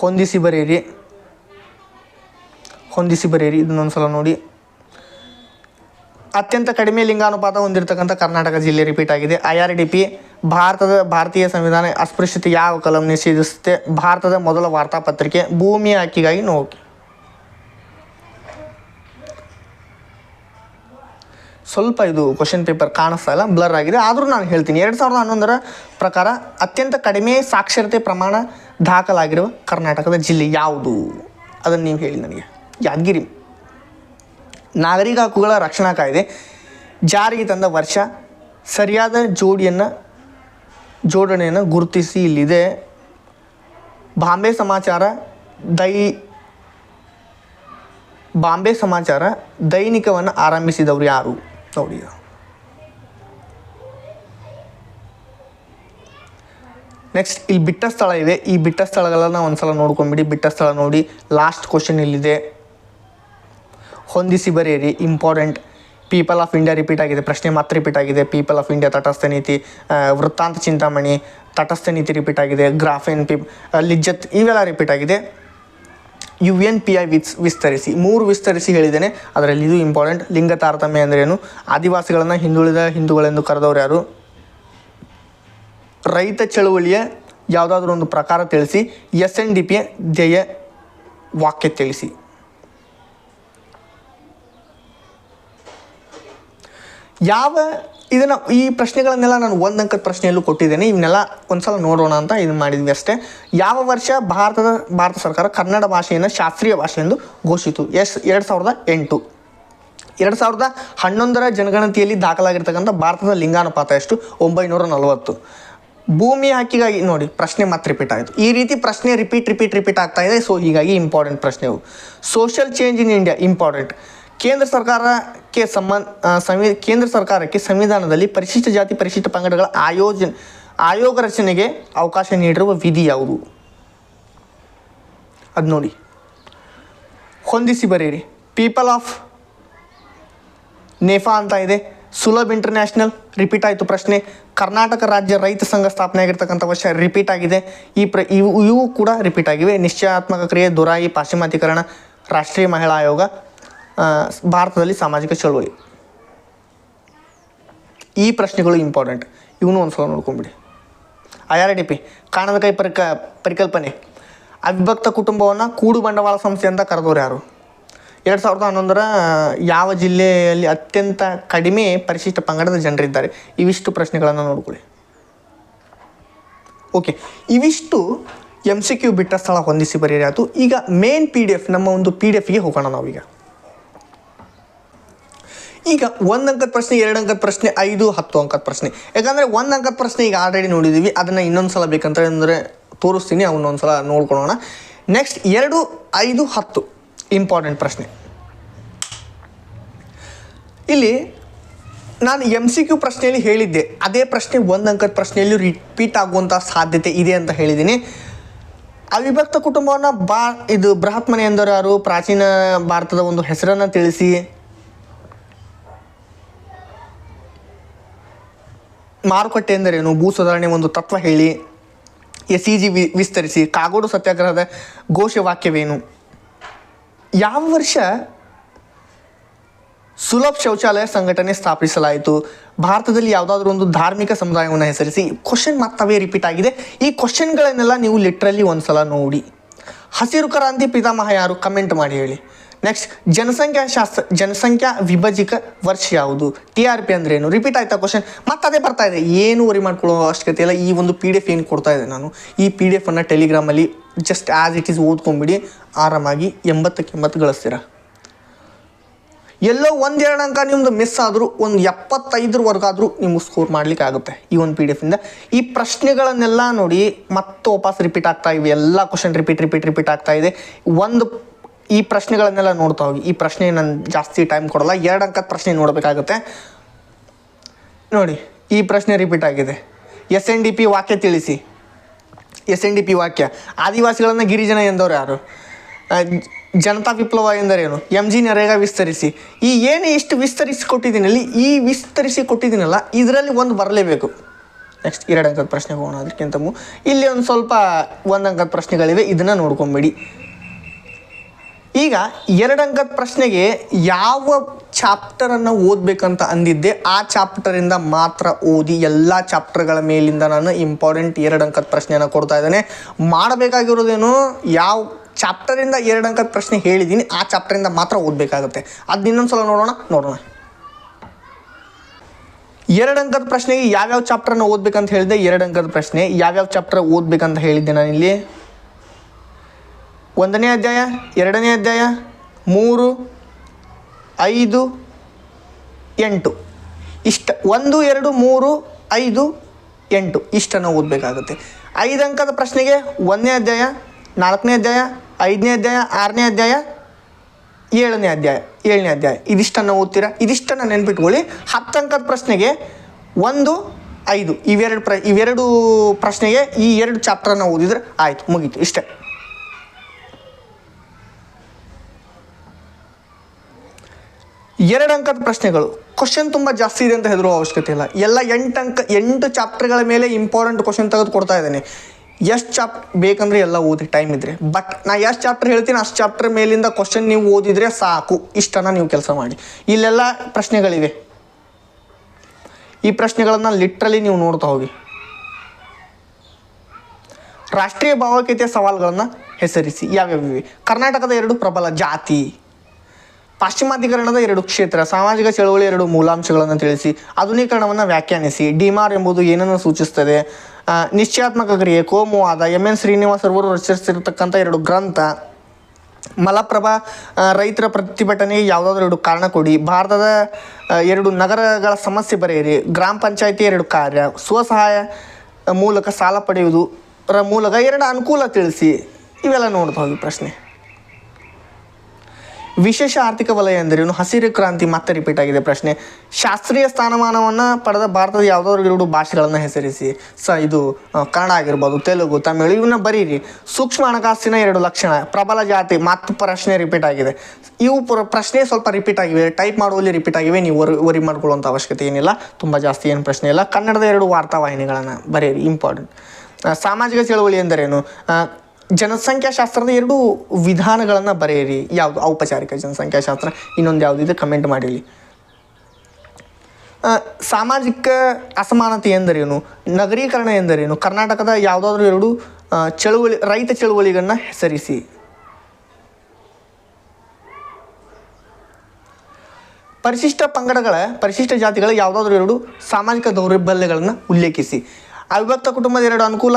ಹೊಂದಿಸಿ ಬರೆಯಿರಿ. ಹೊಂದಿಸಿ ಬರೆಯಿರಿ ಇದನ್ನೊಂದು ಸಲ ನೋಡಿ. ಅತ್ಯಂತ ಕಡಿಮೆ ಲಿಂಗಾನುಪಾತ ಹೊಂದಿರತಕ್ಕಂಥ ಕರ್ನಾಟಕ ಜಿಲ್ಲೆ ರಿಪೀಟ್ ಆಗಿದೆ. ಐ ಆರ್ ಡಿ ಭಾರತದ ಭಾರತೀಯ ಸಂವಿಧಾನ ಅಸ್ಪೃಶ್ಯತೆ ಯಾವ ಕಲಂ ನಿಷೇಧಿಸುತ್ತೆ? ಭಾರತದ ಮೊದಲ ವಾರ್ತಾಪತ್ರಿಕೆ ಭೂಮಿಯ ಹಕ್ಕಿಗಾಗಿ ನೋವು. ಸ್ವಲ್ಪ ಇದು ಕ್ವಶನ್ ಪೇಪರ್ ಕಾಣಿಸ್ತಾ ಇಲ್ಲ ಬ್ಲರ್ ಆಗಿದೆ. ಆದರೂ ನಾನು ಹೇಳ್ತೀನಿ, ಎರಡು ಸಾವಿರದ ಹನ್ನೊಂದರ ಪ್ರಕಾರ ಅತ್ಯಂತ ಕಡಿಮೆ ಸಾಕ್ಷರತೆ ಪ್ರಮಾಣ ದಾಖಲಾಗಿರುವ ಕರ್ನಾಟಕದ ಜಿಲ್ಲೆ ಯಾವುದು? ಅದನ್ನು ನೀವು ಹೇಳಿ ನನಗೆ. ಯಾದಗಿರಿ. ನಾಗರಿಕ ಹಕ್ಕುಗಳ ರಕ್ಷಣಾ ಕಾಯ್ದೆ ಜಾರಿಗೆ ತಂದ ವರ್ಷ ಸರಿಯಾದ ಜೋಡಿಯನ್ನು, ಜೋಡಣೆಯನ್ನು ಗುರುತಿಸಿ ಇಲ್ಲಿದೆ. ಬಾಂಬೆ ಸಮಾಚಾರ ದೈ, ಬಾಂಬೆ ಸಮಾಚಾರ ದೈನಿಕವನ್ನು ಆರಂಭಿಸಿದವರು ಯಾರು? ನೋಡಿ ಈಗ. ನೆಕ್ಸ್ಟ್ ಇಲ್ಲಿ ಬಿಟ್ಟ ಸ್ಥಳ ಇದೆ. ಈ ಬಿಟ್ಟ ಸ್ಥಳಗಳನ್ನ ಒಂದ್ಸಲ ನೋಡ್ಕೊಂಬಿಡಿ. ಬಿಟ್ಟ ಸ್ಥಳ ನೋಡಿ ಲಾಸ್ಟ್ ಕ್ವಶನ್ ಇಲ್ಲಿದೆ. ಹೊಂದಿಸಿ ಬರೆಯಿರಿ. Important people of India repeat ಆಗಿದೆ. ಪ್ರಶ್ನೆ ಮಾತ್ರ ರಿಪೀಟ್ ಆಗಿದೆ. ಪೀಪಲ್ ಆಫ್ ಇಂಡಿಯಾ ತಟಸ್ಥ ನೀತಿ ವೃತ್ತಾಂತ ಚಿಂತಾಮಣಿ, ತಟಸ್ಥ ನೀತಿ ರಿಪೀಟ್ ಆಗಿದೆ. ಗ್ರಾಫೆನ್ ಪಿ ಲಿಜ್ಜತ್ ಇವೆಲ್ಲ ರಿಪೀಟ್ ಆಗಿದೆ. ಯು ಎನ್ ಪಿ ಐ ವಿಸ್, ವಿಸ್ತರಿಸಿ, ಮೂರು ವಿಸ್ತರಿಸಿ ಹೇಳಿದ್ದೇನೆ. ಅದರಲ್ಲಿ ಇದು ಇಂಪಾರ್ಟೆಂಟ್ ಲಿಂಗ ತಾರತಮ್ಯ ಅಂದ್ರೇನು ಆದಿವಾಸಿಗಳನ್ನು ಹಿಂದುಳಿದ ಹಿಂದೂಗಳೆಂದು ಕರೆದವರು ಯಾರು? ರೈತ ಚಳುವಳಿಯ ಯಾವುದಾದ್ರೂ ಒಂದು ಪ್ರಕಾರ ತಿಳಿಸಿ. ಎಸ್ ಎನ್ ಡಿ ಪಿಯ ಧ್ಯೇಯ ವಾಕ್ಯ ತಿಳಿಸಿ. ಯಾವ ಇದನ್ನು ಈ ಪ್ರಶ್ನೆಗಳನ್ನೆಲ್ಲ ನಾನು ಒಂದು ಅಂಕದ ಪ್ರಶ್ನೆಯಲ್ಲೂ ಕೊಟ್ಟಿದ್ದೇನೆ. ಇವನ್ನೆಲ್ಲ ಒಂದ್ಸಲ ನೋಡೋಣ ಅಂತ ಇದು ಮಾಡಿದ್ವಿ ಅಷ್ಟೇ. ಯಾವ ವರ್ಷ ಭಾರತದ, ಭಾರತ ಸರ್ಕಾರ ಕನ್ನಡ ಭಾಷೆಯನ್ನು ಶಾಸ್ತ್ರೀಯ ಭಾಷೆ ಎಂದು ಘೋಷಿತು? ಎಸ್, ಎರಡು ಸಾವಿರದ ಎಂಟು. ಎರಡು ಸಾವಿರದ ಹನ್ನೊಂದರ ಜನಗಣತಿಯಲ್ಲಿ ದಾಖಲಾಗಿರ್ತಕ್ಕಂಥ ಭಾರತದ ಲಿಂಗಾನುಪಾತ ಎಷ್ಟು? ಒಂಬೈನೂರ ನಲವತ್ತು. ಭೂಮಿ ಹಾಕಿಗಾಗಿ ನೋಡಿ, ಪ್ರಶ್ನೆ ಮತ್ತೆ ರಿಪೀಟ್ ಆಯಿತು. ಈ ರೀತಿ ಪ್ರಶ್ನೆ ರಿಪೀಟ್ ರಿಪೀಟ್ ರಿಪೀಟ್ ಆಗ್ತಾ ಇದೆ. ಸೊ ಹೀಗಾಗಿ important ಪ್ರಶ್ನೆವು social change in India important ಕೇಂದ್ರ ಸರ್ಕಾರಕ್ಕೆ ಸಂಬಂಧ ಸಂವಿ, ಕೇಂದ್ರ ಸರ್ಕಾರಕ್ಕೆ ಸಂವಿಧಾನದಲ್ಲಿ ಪರಿಶಿಷ್ಟ ಜಾತಿ ಪರಿಶಿಷ್ಟ ಪಂಗಡಗಳ ಆಯೋಜನೆ, ಆಯೋಗ ರಚನೆಗೆ ಅವಕಾಶ ನೀಡಿರುವ ವಿಧಿ ಯಾವುದು? ಅದು ನೋಡಿ. ಹೊಂದಿಸಿ ಬರೀರಿ ಪೀಪಲ್ ಆಫ್ ನೇಫಾ ಅಂತ ಇದೆ. ಸುಲಭ್ ಇಂಟರ್ನ್ಯಾಷನಲ್ ರಿಪೀಟ್ ಆಯಿತು ಪ್ರಶ್ನೆ. ಕರ್ನಾಟಕ ರಾಜ್ಯ ರೈತ ಸಂಘ ಸ್ಥಾಪನೆ ಆಗಿರ್ತಕ್ಕಂಥ ವರ್ಷ ರಿಪೀಟ್ ಆಗಿದೆ. ಈ ಪ್ರ, ಇವು ಇವು ಕೂಡ ರಿಪೀಟ್ ಆಗಿವೆ. ನಿಶ್ಚಯಾತ್ಮಕ ಕ್ರಿಯೆ, ದುರಾಯಿ ಪಾಶ್ಚಿಮಾತೀಕರಣ ರಾಷ್ಟ್ರೀಯ ಮಹಿಳಾ ಆಯೋಗ. ಭಾರತದಲ್ಲಿ ಸಾಮಾಜಿಕ ಚಳುವಳಿ. ಈ ಪ್ರಶ್ನೆಗಳು ಇಂಪಾರ್ಟೆಂಟ್ ಇವನು ಒಂದು ಸಲ ನೋಡ್ಕೊಂಬಿಡಿ. ಐ ಆರ್ ಡಿ ಪಿ, ಕಾಣದ ಕೈ ಪರಿಕ, ಪರಿಕಲ್ಪನೆ. ಅವಿಭಕ್ತ ಕುಟುಂಬವನ್ನು ಕೂಡು ಬಂಡವಾಳ ಸಂಸ್ಥೆ ಅಂತ ಕರೆದವ್ರು ಯಾರು? ಎರಡು ಸಾವಿರದ ಹನ್ನೊಂದರ, ಯಾವ ಜಿಲ್ಲೆಯಲ್ಲಿ ಅತ್ಯಂತ ಕಡಿಮೆ ಪರಿಶಿಷ್ಟ ಪಂಗಡದ ಜನರಿದ್ದಾರೆ? ಇವಿಷ್ಟು ಪ್ರಶ್ನೆಗಳನ್ನು ನೋಡ್ಕೊಳ್ಳಿ. ಓಕೆ, ಇವಿಷ್ಟು ಎಂ ಸಿ ಕ್ಯೂ ಬಿಟ್ಟ ಸ್ಥಳ ಹೊಂದಿಸಿ ಬರೀರಿ ಆಯಿತು ಈಗ ಮೇನ್ ಪಿ ಡಿ ಎಫ್ ನಮ್ಮ ಒಂದು ಪಿ ಡಿ ಎಫ್ಗೆ ಹೋಗೋಣ ನಾವೀಗ. ಈಗ ಒಂದು ಅಂಕದ ಪ್ರಶ್ನೆ ಎರಡು ಅಂಕದ ಪ್ರಶ್ನೆ, ಐದು, ಹತ್ತು ಅಂಕದ ಪ್ರಶ್ನೆ. ಯಾಕಂದರೆ ಒಂದು ಅಂಕದ ಪ್ರಶ್ನೆ ಈಗ ಆಲ್ರೆಡಿ ನೋಡಿದ್ದೀವಿ ಅದನ್ನು ಇನ್ನೊಂದು ಸಲ ಬೇಕಂತ ಅಂದರೆ ತೋರಿಸ್ತೀನಿ ಅವನ್ನೊಂದು ಸಲ ನೋಡ್ಕೊಳೋಣ. ನೆಕ್ಸ್ಟ್ ಎರಡು, ಐದು, ಹತ್ತು ಇಂಪಾರ್ಟೆಂಟ್ ಪ್ರಶ್ನೆ. ಇಲ್ಲಿ ನಾನು ಎಂ ಸಿ ಕ್ಯೂ ಪ್ರಶ್ನೆಯಲ್ಲಿ ಹೇಳಿದ್ದೆ. ಅದೇ ಪ್ರಶ್ನೆ ಒಂದು ಅಂಕದ ಪ್ರಶ್ನೆಯಲ್ಲಿ ರಿಪೀಟ್ ಆಗುವಂಥ ಸಾಧ್ಯತೆ ಇದೆ ಅಂತ ಹೇಳಿದ್ದೀನಿ. ಅವಿಭಕ್ತ ಕುಟುಂಬವನ್ನು ಬಾ, ಇದು ಬೃಹತ್ ಮನೆ ಎಂದರು ಯಾರು, ಪ್ರಾಚೀನ ಭಾರತದ ಒಂದು ಹೆಸರನ್ನು ತಿಳಿಸಿ ಮಾರುಕಟ್ಟೆ ಎಂದರೇನು? ಭೂ ಸುಧಾರಣೆ ಒಂದು ತತ್ವ ಹೇಳಿ ಎಸ್ ಇ ಜಿ ವಿಸ್ತರಿಸಿ, ಕಾಗೋಡು ಸತ್ಯಾಗ್ರಹದ ಘೋಷವಾಕ್ಯವೇನು ಯಾವ ವರ್ಷ ಸುಲಭ ಶೌಚಾಲಯ ಸಂಘಟನೆ ಸ್ಥಾಪಿಸಲಾಯಿತು? ಭಾರತದಲ್ಲಿ ಯಾವುದಾದ್ರೂ ಒಂದು ಧಾರ್ಮಿಕ ಸಮುದಾಯವನ್ನು ಹೆಸರಿಸಿ ಕ್ವಶನ್ ಮತ್ತವೇ ರಿಪೀಟ್ ಆಗಿದೆ. ಈ ಕ್ವಶನ್ಗಳನ್ನೆಲ್ಲ ನೀವು ಲಿಟ್ರಲಿ ಒಂದ್ಸಲ ನೋಡಿ. ಹಸಿರು ಕ್ರಾಂತಿ ಪಿತಾಮಹ ಯಾರು? ಕಮೆಂಟ್ ಮಾಡಿ ಹೇಳಿ. ನೆಕ್ಸ್ಟ್ ಜನಸಂಖ್ಯಾ ಶಾಸ್ತ್ರ, ಜನಸಂಖ್ಯಾ ವಿಭಜಿಕ ವರ್ಷ ಯಾವುದು? ಟಿ ಆರ್ ಪಿ ಅಂದ್ರೆ ಏನು? ರಿಪೀಟ್ ಆಯ್ತಾ ಕ್ವಶನ್ ಮತ್ತೆ ಅದೇ ಬರ್ತಾ ಇದೆ. ಏನು ವರಿ ಮಾಡ್ಕೊಳ್ಳೋ ಅವಶ್ಯಕತೆ ಇಲ್ಲ. ಈ ಒಂದು ಪಿ ಡಿ ಎಫ್ ಏನು ಕೊಡ್ತಾ ಇದೆ ನಾನು? ಈ ಪಿ ಡಿ ಎಫನ್ನು ಟೆಲಿಗ್ರಾಮಲ್ಲಿ ಜಸ್ಟ್ ಆಸ್ ಇಟ್ ಈಸ್ ಓದ್ಕೊಂಬಿಡಿ. ಆರಾಮಾಗಿ ಎಂಬತ್ತಕ್ಕೆ ಎಂಬತ್ತು ಗಳಿಸ್ತೀರ? ಎಲ್ಲೋ ಒಂದೆರಡು ಅಂಕ ನಿಮ್ದು ಮಿಸ್ ಆದರೂ, ಒಂದು ಎಪ್ಪತ್ತೈದರವರೆಗಾದರೂ ನಿಮ್ಗೆ ಸ್ಕೋರ್ ಮಾಡ್ಲಿಕ್ಕೆ ಆಗುತ್ತೆ ಈ ಒಂದು ಪಿ ಡಿ ಎಫಿಂದ ಈ ಪ್ರಶ್ನೆಗಳನ್ನೆಲ್ಲ ನೋಡಿ ಮತ್ತೆ ವಾಪಸ್ ರಿಪೀಟ್ ಆಗ್ತಾ ಇವೆ ಎಲ್ಲ ಕ್ವಶನ್ ರಿಪೀಟ್ ರಿಪೀಟ್ ರಿಪೀಟ್ ಆಗ್ತಾ ಇದೆ. ಒಂದು ಈ ಪ್ರಶ್ನೆಗಳನ್ನೆಲ್ಲ ನೋಡ್ತಾ ಹೋಗಿ. ಈ ಪ್ರಶ್ನೆ ನಾನು ಜಾಸ್ತಿ ಟೈಮ್ ಕೊಡಲ್ಲ. ಎರಡು ಅಂಕದ ಪ್ರಶ್ನೆ ನೋಡಬೇಕಾಗುತ್ತೆ. ನೋಡಿ, ಈ ಪ್ರಶ್ನೆ ರಿಪೀಟ್ ಆಗಿದೆ. ಎಸ್ ಎನ್ ಡಿ ಪಿ ವಾಕ್ಯ ತಿಳಿಸಿ. ಎಸ್ ಎನ್ ಡಿ ಪಿ ವಾಕ್ಯ. ಆದಿವಾಸಿಗಳನ್ನು ಗಿರಿಜನ ಎಂದವರು ಯಾರು? ಜನತಾ ವಿಪ್ಲವ ಎಂದರೇನು? ಎಂ ಜಿ ನರೇಗಾ ವಿಸ್ತರಿಸಿ. ಈ ಏನು ಇಷ್ಟು ವಿಸ್ತರಿಸಿ ಕೊಟ್ಟಿದ್ದೀನಲ್ಲಿ ಈ ವಿಸ್ತರಿಸಿ ಕೊಟ್ಟಿದ್ದೀನಲ್ಲ ಇದರಲ್ಲಿ ಒಂದು ಬರಲೇಬೇಕು. ನೆಕ್ಸ್ಟ್ ಎರಡು ಅಂಕದ ಪ್ರಶ್ನೆ ಹೋಗೋಣ ಅದಕ್ಕಿಂತ ಮು ಇಲ್ಲಿ ಒಂದು ಸ್ವಲ್ಪ ಒಂದು ಅಂಕದ ಪ್ರಶ್ನೆಗಳಿವೆ. ಇದನ್ನು ನೋಡ್ಕೊಂಬೇಡಿ. ಈಗ ಎರಡು ಅಂಕದ ಪ್ರಶ್ನೆಗೆ ಯಾವ ಚಾಪ್ಟರನ್ನು ಓದಬೇಕಂತ ಅಂದಿದ್ದೆ, ಆ ಚಾಪ್ಟರಿಂದ ಮಾತ್ರ ಓದಿ ಎಲ್ಲ ಚಾಪ್ಟರ್ಗಳ ಮೇಲಿಂದ ನಾನು ಇಂಪಾರ್ಟೆಂಟ್ ಎರಡು ಅಂಕದ ಪ್ರಶ್ನೆಯನ್ನು ಕೊಡ್ತಾ ಇದ್ದೇನೆ. ಮಾಡಬೇಕಾಗಿರೋದೇನು, ಯಾವ ಚಾಪ್ಟರಿಂದ ಎರಡು ಅಂಕದ ಪ್ರಶ್ನೆ ಹೇಳಿದ್ದೀನಿ ಆ ಚಾಪ್ಟರಿಂದ ಮಾತ್ರ ಓದಬೇಕಾಗುತ್ತೆ. ಅದು ಇನ್ನೊಂದು ಸಲ ನೋಡೋಣ ನೋಡೋಣ. ಎರಡು ಅಂಕದ ಪ್ರಶ್ನೆಗೆ ಯಾವ್ಯಾವ ಚಾಪ್ಟರ್ನ ಓದ್ಬೇಕಂತ ಹೇಳಿದೆ ಎರಡು ಅಂಕದ ಪ್ರಶ್ನೆ, ಯಾವ್ಯಾವ ಚಾಪ್ಟರ್ ಓದ್ಬೇಕಂತ ಹೇಳಿದ್ದೆ ನಾನಿಲ್ಲಿ? ಒಂದನೇ ಅಧ್ಯಾಯ, ಎರಡನೇ ಅಧ್ಯಾಯ, ಮೂರು, ಐದು, ಎಂಟು. ಇಷ್ಟ, ಒಂದು, ಎರಡು, ಮೂರು, ಐದು, ಎಂಟು. ಇಷ್ಟನ್ನು ಓದಬೇಕಾಗುತ್ತೆ. ಐದು ಅಂಕದ ಪ್ರಶ್ನೆಗೆ ಒಂದನೇ ಅಧ್ಯಾಯ, ನಾಲ್ಕನೇ ಅಧ್ಯಾಯ, ಐದನೇ ಅಧ್ಯಾಯ, ಆರನೇ ಅಧ್ಯಾಯ, ಏಳನೇ ಅಧ್ಯಾಯ ಏಳನೇ ಅಧ್ಯಾಯ. ಇದಿಷ್ಟನ್ನು ಓದ್ತೀರಾ? ಇದಿಷ್ಟನ್ನು ನೆನ್ಪಿಟ್ಕೊಳ್ಳಿ. ಹತ್ತು ಅಂಕದ ಪ್ರಶ್ನೆಗೆ ಒಂದು, ಐದು. ಇವೆರಡು ಪ್ರ, ಇವೆರಡು ಪ್ರಶ್ನೆಗೆ ಈ ಎರಡು ಚಾಪ್ಟರನ್ನು ಓದಿದ್ರೆ ಆಯಿತು, ಮುಗೀತು. ಇಷ್ಟೇ. ಎರಡು ಅಂಕದ ಪ್ರಶ್ನೆಗಳು. ಕ್ವಶನ್ ತುಂಬ ಜಾಸ್ತಿ ಇದೆ ಅಂತ ಹೆದರುವ ಅವಶ್ಯಕತೆ ಇಲ್ಲ. ಎಲ್ಲ ಎಂಟು ಅಂಕ, ಎಂಟು ಚಾಪ್ಟರ್ಗಳ ಮೇಲೆ ಇಂಪಾರ್ಟೆಂಟ್ ಕ್ವಶನ್ ತೆಗೆದು ಕೊಡ್ತಾ ಇದ್ದೇನೆ. ಎಷ್ಟು ಚಾಪ್ ಬೇಕಂದ್ರೆ ಎಲ್ಲ ಓದಿ ಟೈಮ್ ಇದ್ರೆ. ಬಟ್ ನಾ ಎಷ್ಟು ಚಾಪ್ಟರ್ ಹೇಳ್ತೀನಿ, ಅಷ್ಟು ಚಾಪ್ಟರ್ ಮೇಲಿಂದ ಕ್ವಶನ್ ನೀವು ಓದಿದ್ರೆ ಸಾಕು. ಇಷ್ಟನ್ನು ನೀವು ಕೆಲಸ ಮಾಡಿ. ಇಲ್ಲೆಲ್ಲ ಪ್ರಶ್ನೆಗಳಿವೆ. ಈ ಪ್ರಶ್ನೆಗಳನ್ನು ಲಿಟ್ರಲಿ ನೀವು ನೋಡ್ತಾ ಹೋಗಿ. ರಾಷ್ಟ್ರೀಯ ಭಾವೈಕ್ಯತೆಯ ಸವಾಲುಗಳನ್ನು ಹೆಸರಿಸಿ. ಯಾವ್ಯಾವಿವೆ ಕರ್ನಾಟಕದ ಎರಡು ಪ್ರಬಲ ಜಾತಿ. ಪಾಶ್ಚಿಮಾತ್ಯೀಕರಣದ ಎರಡು ಕ್ಷೇತ್ರ ಸಾಮಾಜಿಕ ಚಳವಳಿ ಎರಡು ಮೂಲಾಂಶಗಳನ್ನು ತಿಳಿಸಿ ಆಧುನೀಕರಣವನ್ನು ವ್ಯಾಖ್ಯಾನಿಸಿ. ಡಿಮಾರ್ ಎಂಬುದು ಏನನ್ನು ಸೂಚಿಸ್ತದೆ ಆ, ನಿಶ್ಚಯಾತ್ಮಕ ಕ್ರಿಯೆ ಕೋಮುವಾದ ಎಂ ಎನ್ ಶ್ರೀನಿವಾಸ್ ಅವರು ರಚಿಸಿರ್ತಕ್ಕಂಥ ಎರಡು ಗ್ರಂಥ. ಮಲಪ್ರಭಾ ರೈತರ ಪ್ರತಿಭಟನೆಗೆ ಯಾವುದಾದ್ರೂ ಎರಡು ಕಾರಣ ಕೊಡಿ. ಭಾರತದ ಎರಡು ನಗರಗಳ ಸಮಸ್ಯೆ ಬರೆಯಿರಿ. ಗ್ರಾಮ ಪಂಚಾಯಿತಿ ಎರಡು ಕಾರ್ಯ. ಸ್ವಸಹಾಯ ಮೂಲಕ ಸಾಲ ಪಡೆಯುವುದು ರ ಮೂಲಕ ಎರಡು ಅನುಕೂಲ ತಿಳಿಸಿ. ಇವೆಲ್ಲ ನೋಡ್ಬೋದು ಪ್ರಶ್ನೆ. ವಿಶೇಷ ಆರ್ಥಿಕ ವಲಯ ಎಂದರೇನು ಹಸಿರು ಕ್ರಾಂತಿ ಮತ್ತೆ ರಿಪೀಟ್ ಆಗಿದೆ ಪ್ರಶ್ನೆ. ಶಾಸ್ತ್ರೀಯ ಸ್ಥಾನಮಾನವನ್ನು ಪಡೆದ ಭಾರತದ ಯಾವುದಾದ್ರು ಎರಡು ಭಾಷೆಗಳನ್ನು ಹೆಸರಿಸಿ. ಸ, ಇದು ಕನ್ನಡ ಆಗಿರ್ಬೋದು, ತೆಲುಗು, ತಮಿಳು ಇವನ್ನ ಬರೀರಿ. ಸೂಕ್ಷ್ಮ ಹಣಕಾಸಿನ ಎರಡು ಲಕ್ಷಣ, ಪ್ರಬಲ ಜಾತಿ ಮತ್ತು ಪ್ರಶ್ನೆ ರಿಪೀಟ್ ಆಗಿದೆ. ಇವು ಪುರ ಪ್ರಶ್ನೆ ಸ್ವಲ್ಪ ರಿಪೀಟ್ ಆಗಿವೆ. ಟೈಪ್ ಮಾಡುವಲ್ಲಿ ರಿಪೀಟ್ ಆಗಿವೆ. ನೀವು ವರಿ ವರಿ ಮಾಡ್ಕೊಳ್ಳುವಂಥ ಅವಶ್ಯಕತೆ ಏನಿಲ್ಲ. ತುಂಬ ಜಾಸ್ತಿ ಏನು ಪ್ರಶ್ನೆ ಇಲ್ಲ. ಕನ್ನಡದ ಎರಡು ವಾರ್ತಾವಾಹಿನಿಗಳನ್ನು ಬರೀರಿ. ಇಂಪಾರ್ಟೆಂಟ್ ಸಾಮಾಜಿಕ ಚಳವಳಿ ಎಂದರೇನು? ಜನಸಂಖ್ಯಾಶಾಸ್ತ್ರದ ಎರಡು ವಿಧಾನಗಳನ್ನು ಬರೆಯಿರಿ. ಯಾವುದು? ಔಪಚಾರಿಕ ಜನಸಂಖ್ಯಾಶಾಸ್ತ್ರ ಇನ್ನೊಂದು ಯಾವುದಿದೆ ಕಮೆಂಟ್ ಮಾಡಿರಿ. ಸಾಮಾಜಿಕ ಅಸಮಾನತೆ ಎಂದರೇನು? ನಗರೀಕರಣ ಎಂದರೇನು? ಕರ್ನಾಟಕದ ಯಾವುದಾದ್ರೂ ಎರಡು ಚಳುವಳಿ, ರೈತ ಚಳುವಳಿಗಳನ್ನ ಹೆಸರಿಸಿ. ಪರಿಶಿಷ್ಟ ಪಂಗಡಗಳ, ಪರಿಶಿಷ್ಟ ಜಾತಿಗಳ ಯಾವುದಾದ್ರೂ ಎರಡು ಸಾಮಾಜಿಕ ದೌರ್ಬಲ್ಯಗಳನ್ನು ಉಲ್ಲೇಖಿಸಿ. ಅವಿಭಕ್ತ ಕುಟುಂಬದ ಎರಡು ಅನುಕೂಲ?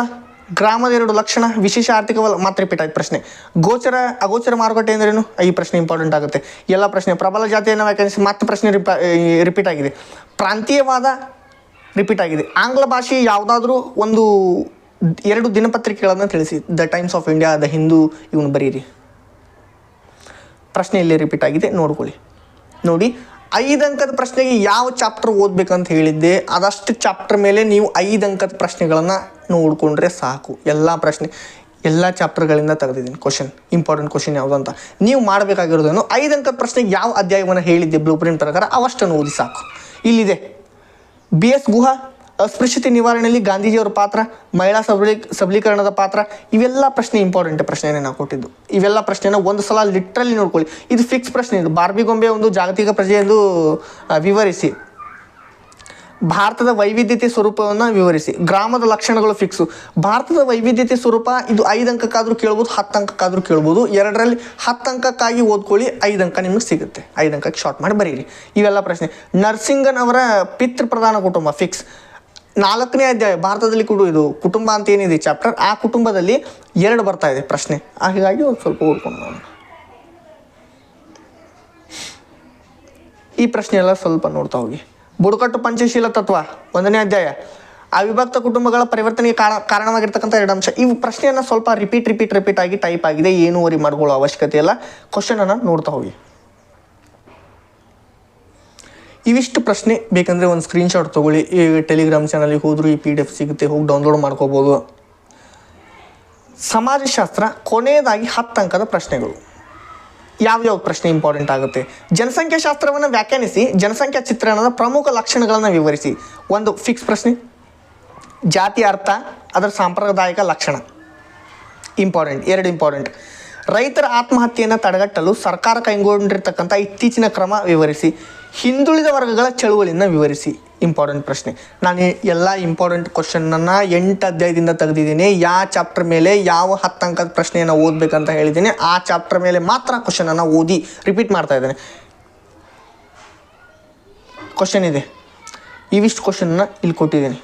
ಗ್ರಾಮದ ಎರಡು ಲಕ್ಷಣ ವಿಶೇಷ ಆರ್ಥಿಕ ಮಾತ್ರ ಪೀಠ ಪ್ರಶ್ನೆ. ಗೋಚರ, ಅಗೋಚರ ಮಾರುಕಟ್ಟೆ ಅಂದ್ರೇನು ಈ ಪ್ರಶ್ನೆ ಇಂಪಾರ್ಟೆಂಟ್ ಆಗುತ್ತೆ. ಎಲ್ಲ ಪ್ರಶ್ನೆ, ಪ್ರಬಲ ಜಾತಿಯನ್ನು ವ್ಯಾಖ್ಯಾನಿಸಿ ಮತ್ತೆ ಪ್ರಶ್ನೆ ರಿಪ ರಿಪೀಟ್ ಆಗಿದೆ. ಪ್ರಾಂತೀಯವಾದ ರಿಪೀಟ್ ಆಗಿದೆ. ಆಂಗ್ಲ ಭಾಷೆ ಯಾವುದಾದ್ರೂ ಒಂದು ಎರಡು ದಿನಪತ್ರಿಕೆಗಳನ್ನು ತಿಳಿಸಿ. The Times of India the Hindu ಇವನು ಬರೀರಿ. ಪ್ರಶ್ನೆ ಇಲ್ಲಿ ರಿಪೀಟ್ ಆಗಿದೆ. ನೋಡ್ಕೊಳ್ಳಿ. ನೋಡಿ ಐದು ಅಂಕದ ಪ್ರಶ್ನೆಗೆ ಯಾವ ಚಾಪ್ಟರ್ ಓದಬೇಕಂತ ಹೇಳಿದ್ದೆ, ಅದಷ್ಟು ಚಾಪ್ಟರ್ ಮೇಲೆ ನೀವು ಐದು ಅಂಕದ ಪ್ರಶ್ನೆಗಳನ್ನು ನೋಡಿಕೊಂಡ್ರೆ ಸಾಕು. ಎಲ್ಲ ಪ್ರಶ್ನೆ, ಎಲ್ಲ ಚಾಪ್ಟರ್ಗಳಿಂದ ತೆಗೆದಿದ್ದೀನಿ. ಕ್ವಶನ್ ಇಂಪಾರ್ಟೆಂಟ್ ಕ್ವಶನ್ ಯಾವುದು ಅಂತ. ನೀವು ಮಾಡಬೇಕಾಗಿರೋದನ್ನು ಐದು ಅಂಕದ ಪ್ರಶ್ನೆಗೆ ಯಾವ ಅಧ್ಯಾಯವನ್ನು ಹೇಳಿದ್ದೆ ಬ್ಲೂ ಪ್ರಿಂಟ್ ಪ್ರಕಾರ, ಅವಷ್ಟನ್ನು ಓದಿ ಸಾಕು. ಇಲ್ಲಿದೆ. ಬಿ ಎಸ್ ಗುಹಾ ಅಸ್ಪೃಶ್ಯತೆ ನಿವಾರಣೆಯಲ್ಲಿ ಗಾಂಧೀಜಿಯವರ ಪಾತ್ರ, ಮಹಿಳಾ ಸಬಲೀ, ಸಬಲೀಕರಣದ ಪಾತ್ರ, ಇವೆಲ್ಲ ಪ್ರಶ್ನೆ ಇಂಪಾರ್ಟೆಂಟ್ ಪ್ರಶ್ನೆನೇ ನಾವು ಕೊಟ್ಟಿದ್ದು. ಇವೆಲ್ಲ ಪ್ರಶ್ನೆನ ಒಂದು ಸಲ ಲಿಟ್ರಲಿ ನೋಡ್ಕೊಳ್ಳಿ. ಇದು ಫಿಕ್ಸ್ ಪ್ರಶ್ನೆ ಇದು. ಬಾರ್ಬಿಗೊಂಬೆ ಒಂದು ಜಾಗತಿಕ ಪ್ರಜೆ ಎಂದು ವಿವರಿಸಿ. ಭಾರತದ ವೈವಿಧ್ಯತೆ ಸ್ವರೂಪವನ್ನು ವಿವರಿಸಿ. ಗ್ರಾಮದ ಲಕ್ಷಣಗಳು ಫಿಕ್ಸು ಭಾರತದ ವೈವಿಧ್ಯತೆ ಸ್ವರೂಪ, ಇದು ಐದು ಅಂಕಕ್ಕಾದರೂ ಕೇಳ್ಬೋದು, ಹತ್ತು ಅಂಕಕ್ಕಾದರೂ ಕೇಳ್ಬೋದು. ಎರಡರಲ್ಲಿ ಹತ್ತು ಅಂಕಕ್ಕಾಗಿ ಓದ್ಕೊಳ್ಳಿ, ಐದು ಅಂಕ ನಿಮಗೆ ಸಿಗುತ್ತೆ. ಐದು ಅಂಕಕ್ಕೆ ಶಾರ್ಟ್ ಮಾಡಿ ಬರೀರಿ. ಇವೆಲ್ಲ ಪ್ರಶ್ನೆ. ನರ್ಸಿಂಗನ್ ಅವರ ಪಿತೃ ಪ್ರಧಾನ ಕುಟುಂಬ ಫಿಕ್ಸ್ ನಾಲ್ಕನೇ ಅಧ್ಯಾಯ, ಭಾರತದಲ್ಲಿ ಕೂಡ ಇದು, ಕುಟುಂಬ ಅಂತ ಏನಿದೆ ಚಾಪ್ಟರ್ ಆ ಕುಟುಂಬದಲ್ಲಿ ಎರಡು ಬರ್ತಾ ಇದೆ ಪ್ರಶ್ನೆ. ಹಾಗಾಗಿ ಒಂದು ಸ್ವಲ್ಪ ಓದ್ಕೊಂಡು ನೋಡೋಣ. ಈ ಪ್ರಶ್ನೆ ಎಲ್ಲ ಸ್ವಲ್ಪ ನೋಡ್ತಾ ಹೋಗಿ. ಬುಡಕಟ್ಟು ಪಂಚಶೀಲ ತತ್ವ, ಒಂದನೇ ಅಧ್ಯಾಯ. ಅವಿಭಕ್ತ ಕುಟುಂಬಗಳ ಪರಿವರ್ತನೆಗೆ ಕಾರಣ, ಕಾರಣವಾಗಿರ್ತಕ್ಕಂಥ ಎರಡು ಅಂಶ. ಈ ಪ್ರಶ್ನೆಯನ್ನು ಸ್ವಲ್ಪ ರಿಪೀಟ್ ರಿಪೀಟ್ ರಿಪೀಟ್ ಆಗಿ ಟೈಪ್ ಆಗಿದೆ. ಏನು ವರಿ ಮಾಡ್ಕೊಳ್ಳೋ ಅವಶ್ಯಕತೆ ಇಲ್ಲ. ಕ್ವಶನನ್ನು ನೋಡ್ತಾ ಹೋಗಿ. ಇವಿಷ್ಟು ಪ್ರಶ್ನೆ ಬೇಕಂದರೆ ಒಂದು ಸ್ಕ್ರೀನ್ಶಾಟ್ ತೊಗೊಳ್ಳಿ. ಈ ಟೆಲಿಗ್ರಾಮ್ ಚಾನಲಿಗೆ ಹೋದರೂ ಈ ಪಿ ಡಿ ಎಫ್ ಸಿಗುತ್ತೆ, ಹೋಗಿ ಡೌನ್ಲೋಡ್ ಮಾಡ್ಕೋಬೋದು. ಸಮಾಜಶಾಸ್ತ್ರ ಕೊನೆಯದಾಗಿ ಹತ್ತು ಅಂಕದ ಪ್ರಶ್ನೆಗಳು. ಯಾವ್ಯಾವ ಪ್ರಶ್ನೆ ಇಂಪಾರ್ಟೆಂಟ್ ಆಗುತ್ತೆ? ಜನಸಂಖ್ಯಾಶಾಸ್ತ್ರವನ್ನು ವ್ಯಾಖ್ಯಾನಿಸಿ, ಜನಸಂಖ್ಯಾ ಚಿತ್ರಣದ ಪ್ರಮುಖ ಲಕ್ಷಣಗಳನ್ನು ವಿವರಿಸಿ. ಒಂದು ಫಿಕ್ಸ್ ಪ್ರಶ್ನೆ. ಜಾತಿ ಅರ್ಥ, ಅದರ ಸಾಂಪ್ರದಾಯಿಕ ಲಕ್ಷಣ. ಇಂಪಾರ್ಟೆಂಟ್ ಎರಡು ಇಂಪಾರ್ಟೆಂಟ್ ರೈತರ ಆತ್ಮಹತ್ಯೆಯನ್ನು ತಡೆಗಟ್ಟಲು ಸರ್ಕಾರ ಕೈಗೊಂಡಿರ್ತಕ್ಕಂಥ ಇತ್ತೀಚಿನ ಕ್ರಮ ವಿವರಿಸಿ, ಹಿಂದುಳಿದ ವರ್ಗಗಳ ಚಳುವಳಿಯನ್ನು ವಿವರಿಸಿ. ಇಂಪಾರ್ಟೆಂಟ್ ಪ್ರಶ್ನೆ. ನಾನು ಎಲ್ಲ ಇಂಪಾರ್ಟೆಂಟ್ ಕ್ವಶನನ್ನು ಎಂಟು ಅಧ್ಯಾಯದಿಂದ ತೆಗೆದಿದ್ದೀನಿ. ಯಾವ ಚಾಪ್ಟರ್ ಮೇಲೆ ಯಾವ ಹತ್ತು ಅಂಕದ ಪ್ರಶ್ನೆಯನ್ನು ಓದಬೇಕಂತ ಹೇಳಿದ್ದೀನಿ. ಆ ಚಾಪ್ಟರ್ ಮೇಲೆ ಮಾತ್ರ ಕ್ವಶನನ್ನು ಓದಿ ರಿಪೀಟ್ ಮಾಡ್ತಾ ಇದ್ದೇನೆ. ಕ್ವಶನ್ ಇದೆ. ಇವಿಷ್ಟು ಕ್ವಶನ್ನ ಇಲ್ಲಿ ಕೊಟ್ಟಿದ್ದೀನಿ.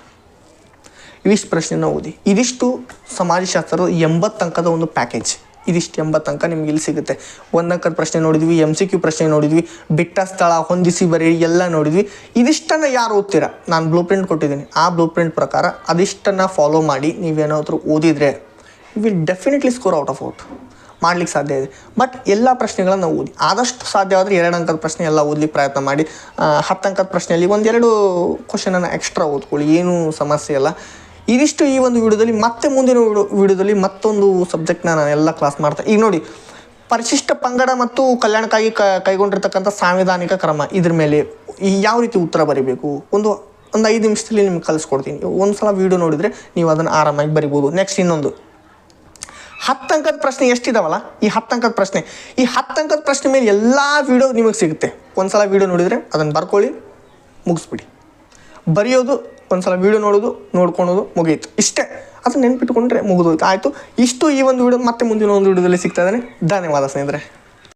ಇವಿಷ್ಟು ಪ್ರಶ್ನೆಯನ್ನು ಓದಿ. ಇದಿಷ್ಟು ಸಮಾಜಶಾಸ್ತ್ರದ ಎಂಬತ್ತು ಅಂಕದ ಒಂದು ಪ್ಯಾಕೇಜ್ ಇದಿಷ್ಟು ಎಂಬ ತನಕ ನಿಮ್ಗೆ ಇಲ್ಲಿ ಸಿಗುತ್ತೆ. ಒಂದು ಅಂಕದ ಪ್ರಶ್ನೆ ನೋಡಿದ್ವಿ ಎಂ ಸಿ ಕ್ಯೂ ಪ್ರಶ್ನೆ ನೋಡಿದ್ವಿ, ಬಿಟ್ಟ ಸ್ಥಳ ಹೊಂದಿಸಿ ಬರೀ ಎಲ್ಲ ನೋಡಿದ್ವಿ. ಇದಿಷ್ಟನ್ನು ಯಾರು ಓದ್ತೀರ? ನಾನು ಬ್ಲೂ ಪ್ರಿಂಟ್ ಕೊಟ್ಟಿದ್ದೀನಿ. ಆ ಬ್ಲೂ ಪ್ರಿಂಟ್ ಪ್ರಕಾರ ಅದಿಷ್ಟನ್ನು ಫಾಲೋ ಮಾಡಿ ನೀವೇನಾದರೂ ಓದಿದರೆ you will definitely score out of out ಮಾಡ್ಲಿಕ್ಕೆ ಸಾಧ್ಯ ಇದೆ. ಬಟ್ ಎಲ್ಲ ಪ್ರಶ್ನೆಗಳನ್ನು ಓದಿ. ಆದಷ್ಟು ಸಾಧ್ಯ ಆದರೆ ಎರಡು ಅಂಕದ ಪ್ರಶ್ನೆ ಎಲ್ಲ ಓದ್ಲಿಕ್ಕೆ ಪ್ರಯತ್ನ ಮಾಡಿ. ಹತ್ತು ಅಂಕದ ಪ್ರಶ್ನೆಯಲ್ಲಿ ಒಂದೆರಡು ಕ್ವಶನನ್ನು ಎಕ್ಸ್ಟ್ರಾ ಓದ್ಕೊಳ್ಳಿ. ಏನೂ ಸಮಸ್ಯೆ ಇಲ್ಲ. ಇದಿಷ್ಟು ಈ ಒಂದು ವಿಡಿಯೋದಲ್ಲಿ, ಮತ್ತೆ ಮುಂದಿನ ವಿಡಿಯೋ, ವಿಡಿಯೋದಲ್ಲಿ ಮತ್ತೊಂದು ಸಬ್ಜೆಕ್ಟ್ನ ನಾನು ಎಲ್ಲ ಕ್ಲಾಸ್ ಮಾಡ್ತೇನೆ ಈಗ ನೋಡಿ, ಪರಿಶಿಷ್ಟ ಪಂಗಡ ಮತ್ತು ಕಲ್ಯಾಣಕ್ಕಾಗಿ ಕೈಗೊಂಡಿರ್ತಕ್ಕಂಥ ಸಾಂವಿಧಾನಿಕ ಕ್ರಮ. ಇದ್ರ ಮೇಲೆ ಯಾವ ರೀತಿ ಉತ್ತರ ಬರೀಬೇಕು? ಒಂದು ಒಂದು ಐದು ನಿಮಿಷದಲ್ಲಿ ನಿಮ್ಗೆ ಕಲಿಸ್ಕೊಡ್ತೀನಿ. ಒಂದು ಸಲ ವಿಡಿಯೋ ನೋಡಿದರೆ ನೀವು ಅದನ್ನು ಆರಾಮಾಗಿ ಬರಿಬೋದು. ನೆಕ್ಸ್ಟ್ ಇನ್ನೊಂದು. ಹತ್ತು ಅಂಕದ ಪ್ರಶ್ನೆ ಎಷ್ಟಿದಾವಲ್ಲ? ಈ ಹತ್ತು ಅಂಕದ ಪ್ರಶ್ನೆ. ಈ ಹತ್ತು ಅಂಕದ ಪ್ರಶ್ನೆ ಮೇಲೆ ಎಲ್ಲ ವಿಡಿಯೋ ನಿಮಗೆ ಸಿಗುತ್ತೆ. ಒಂದ್ಸಲ ವಿಡಿಯೋ ನೋಡಿದರೆ ಅದನ್ನು ಬರ್ಕೊಳ್ಳಿ, ಮುಗಿಸ್ಬಿಡಿ. ಬರೆಯೋದು ಒಂದ್ಸಲ ವಿಡಿಯೋ ನೋಡೋದು, ನೋಡ್ಕೊಳೋದು ಮುಗಿಯಿತು ಇಷ್ಟೇ. ಅದನ್ನ ನೆನ್ಪಿಟ್ಕೊಂಡ್ರೆ ಮುಗಿದೋಯ್ತು. ಆಯಿತು. ಇಷ್ಟು ಈ ಒಂದು ವಿಡಿಯೋ ಮತ್ತೆ ಮುಂದಿನ ಒಂದು ವಿಡಿಯೋದಲ್ಲಿ ಸಿಗ್ತಾ ಇದ್ದಾನೆ. ಧನ್ಯವಾದ ಸ್ನೇಹಿತರೆ.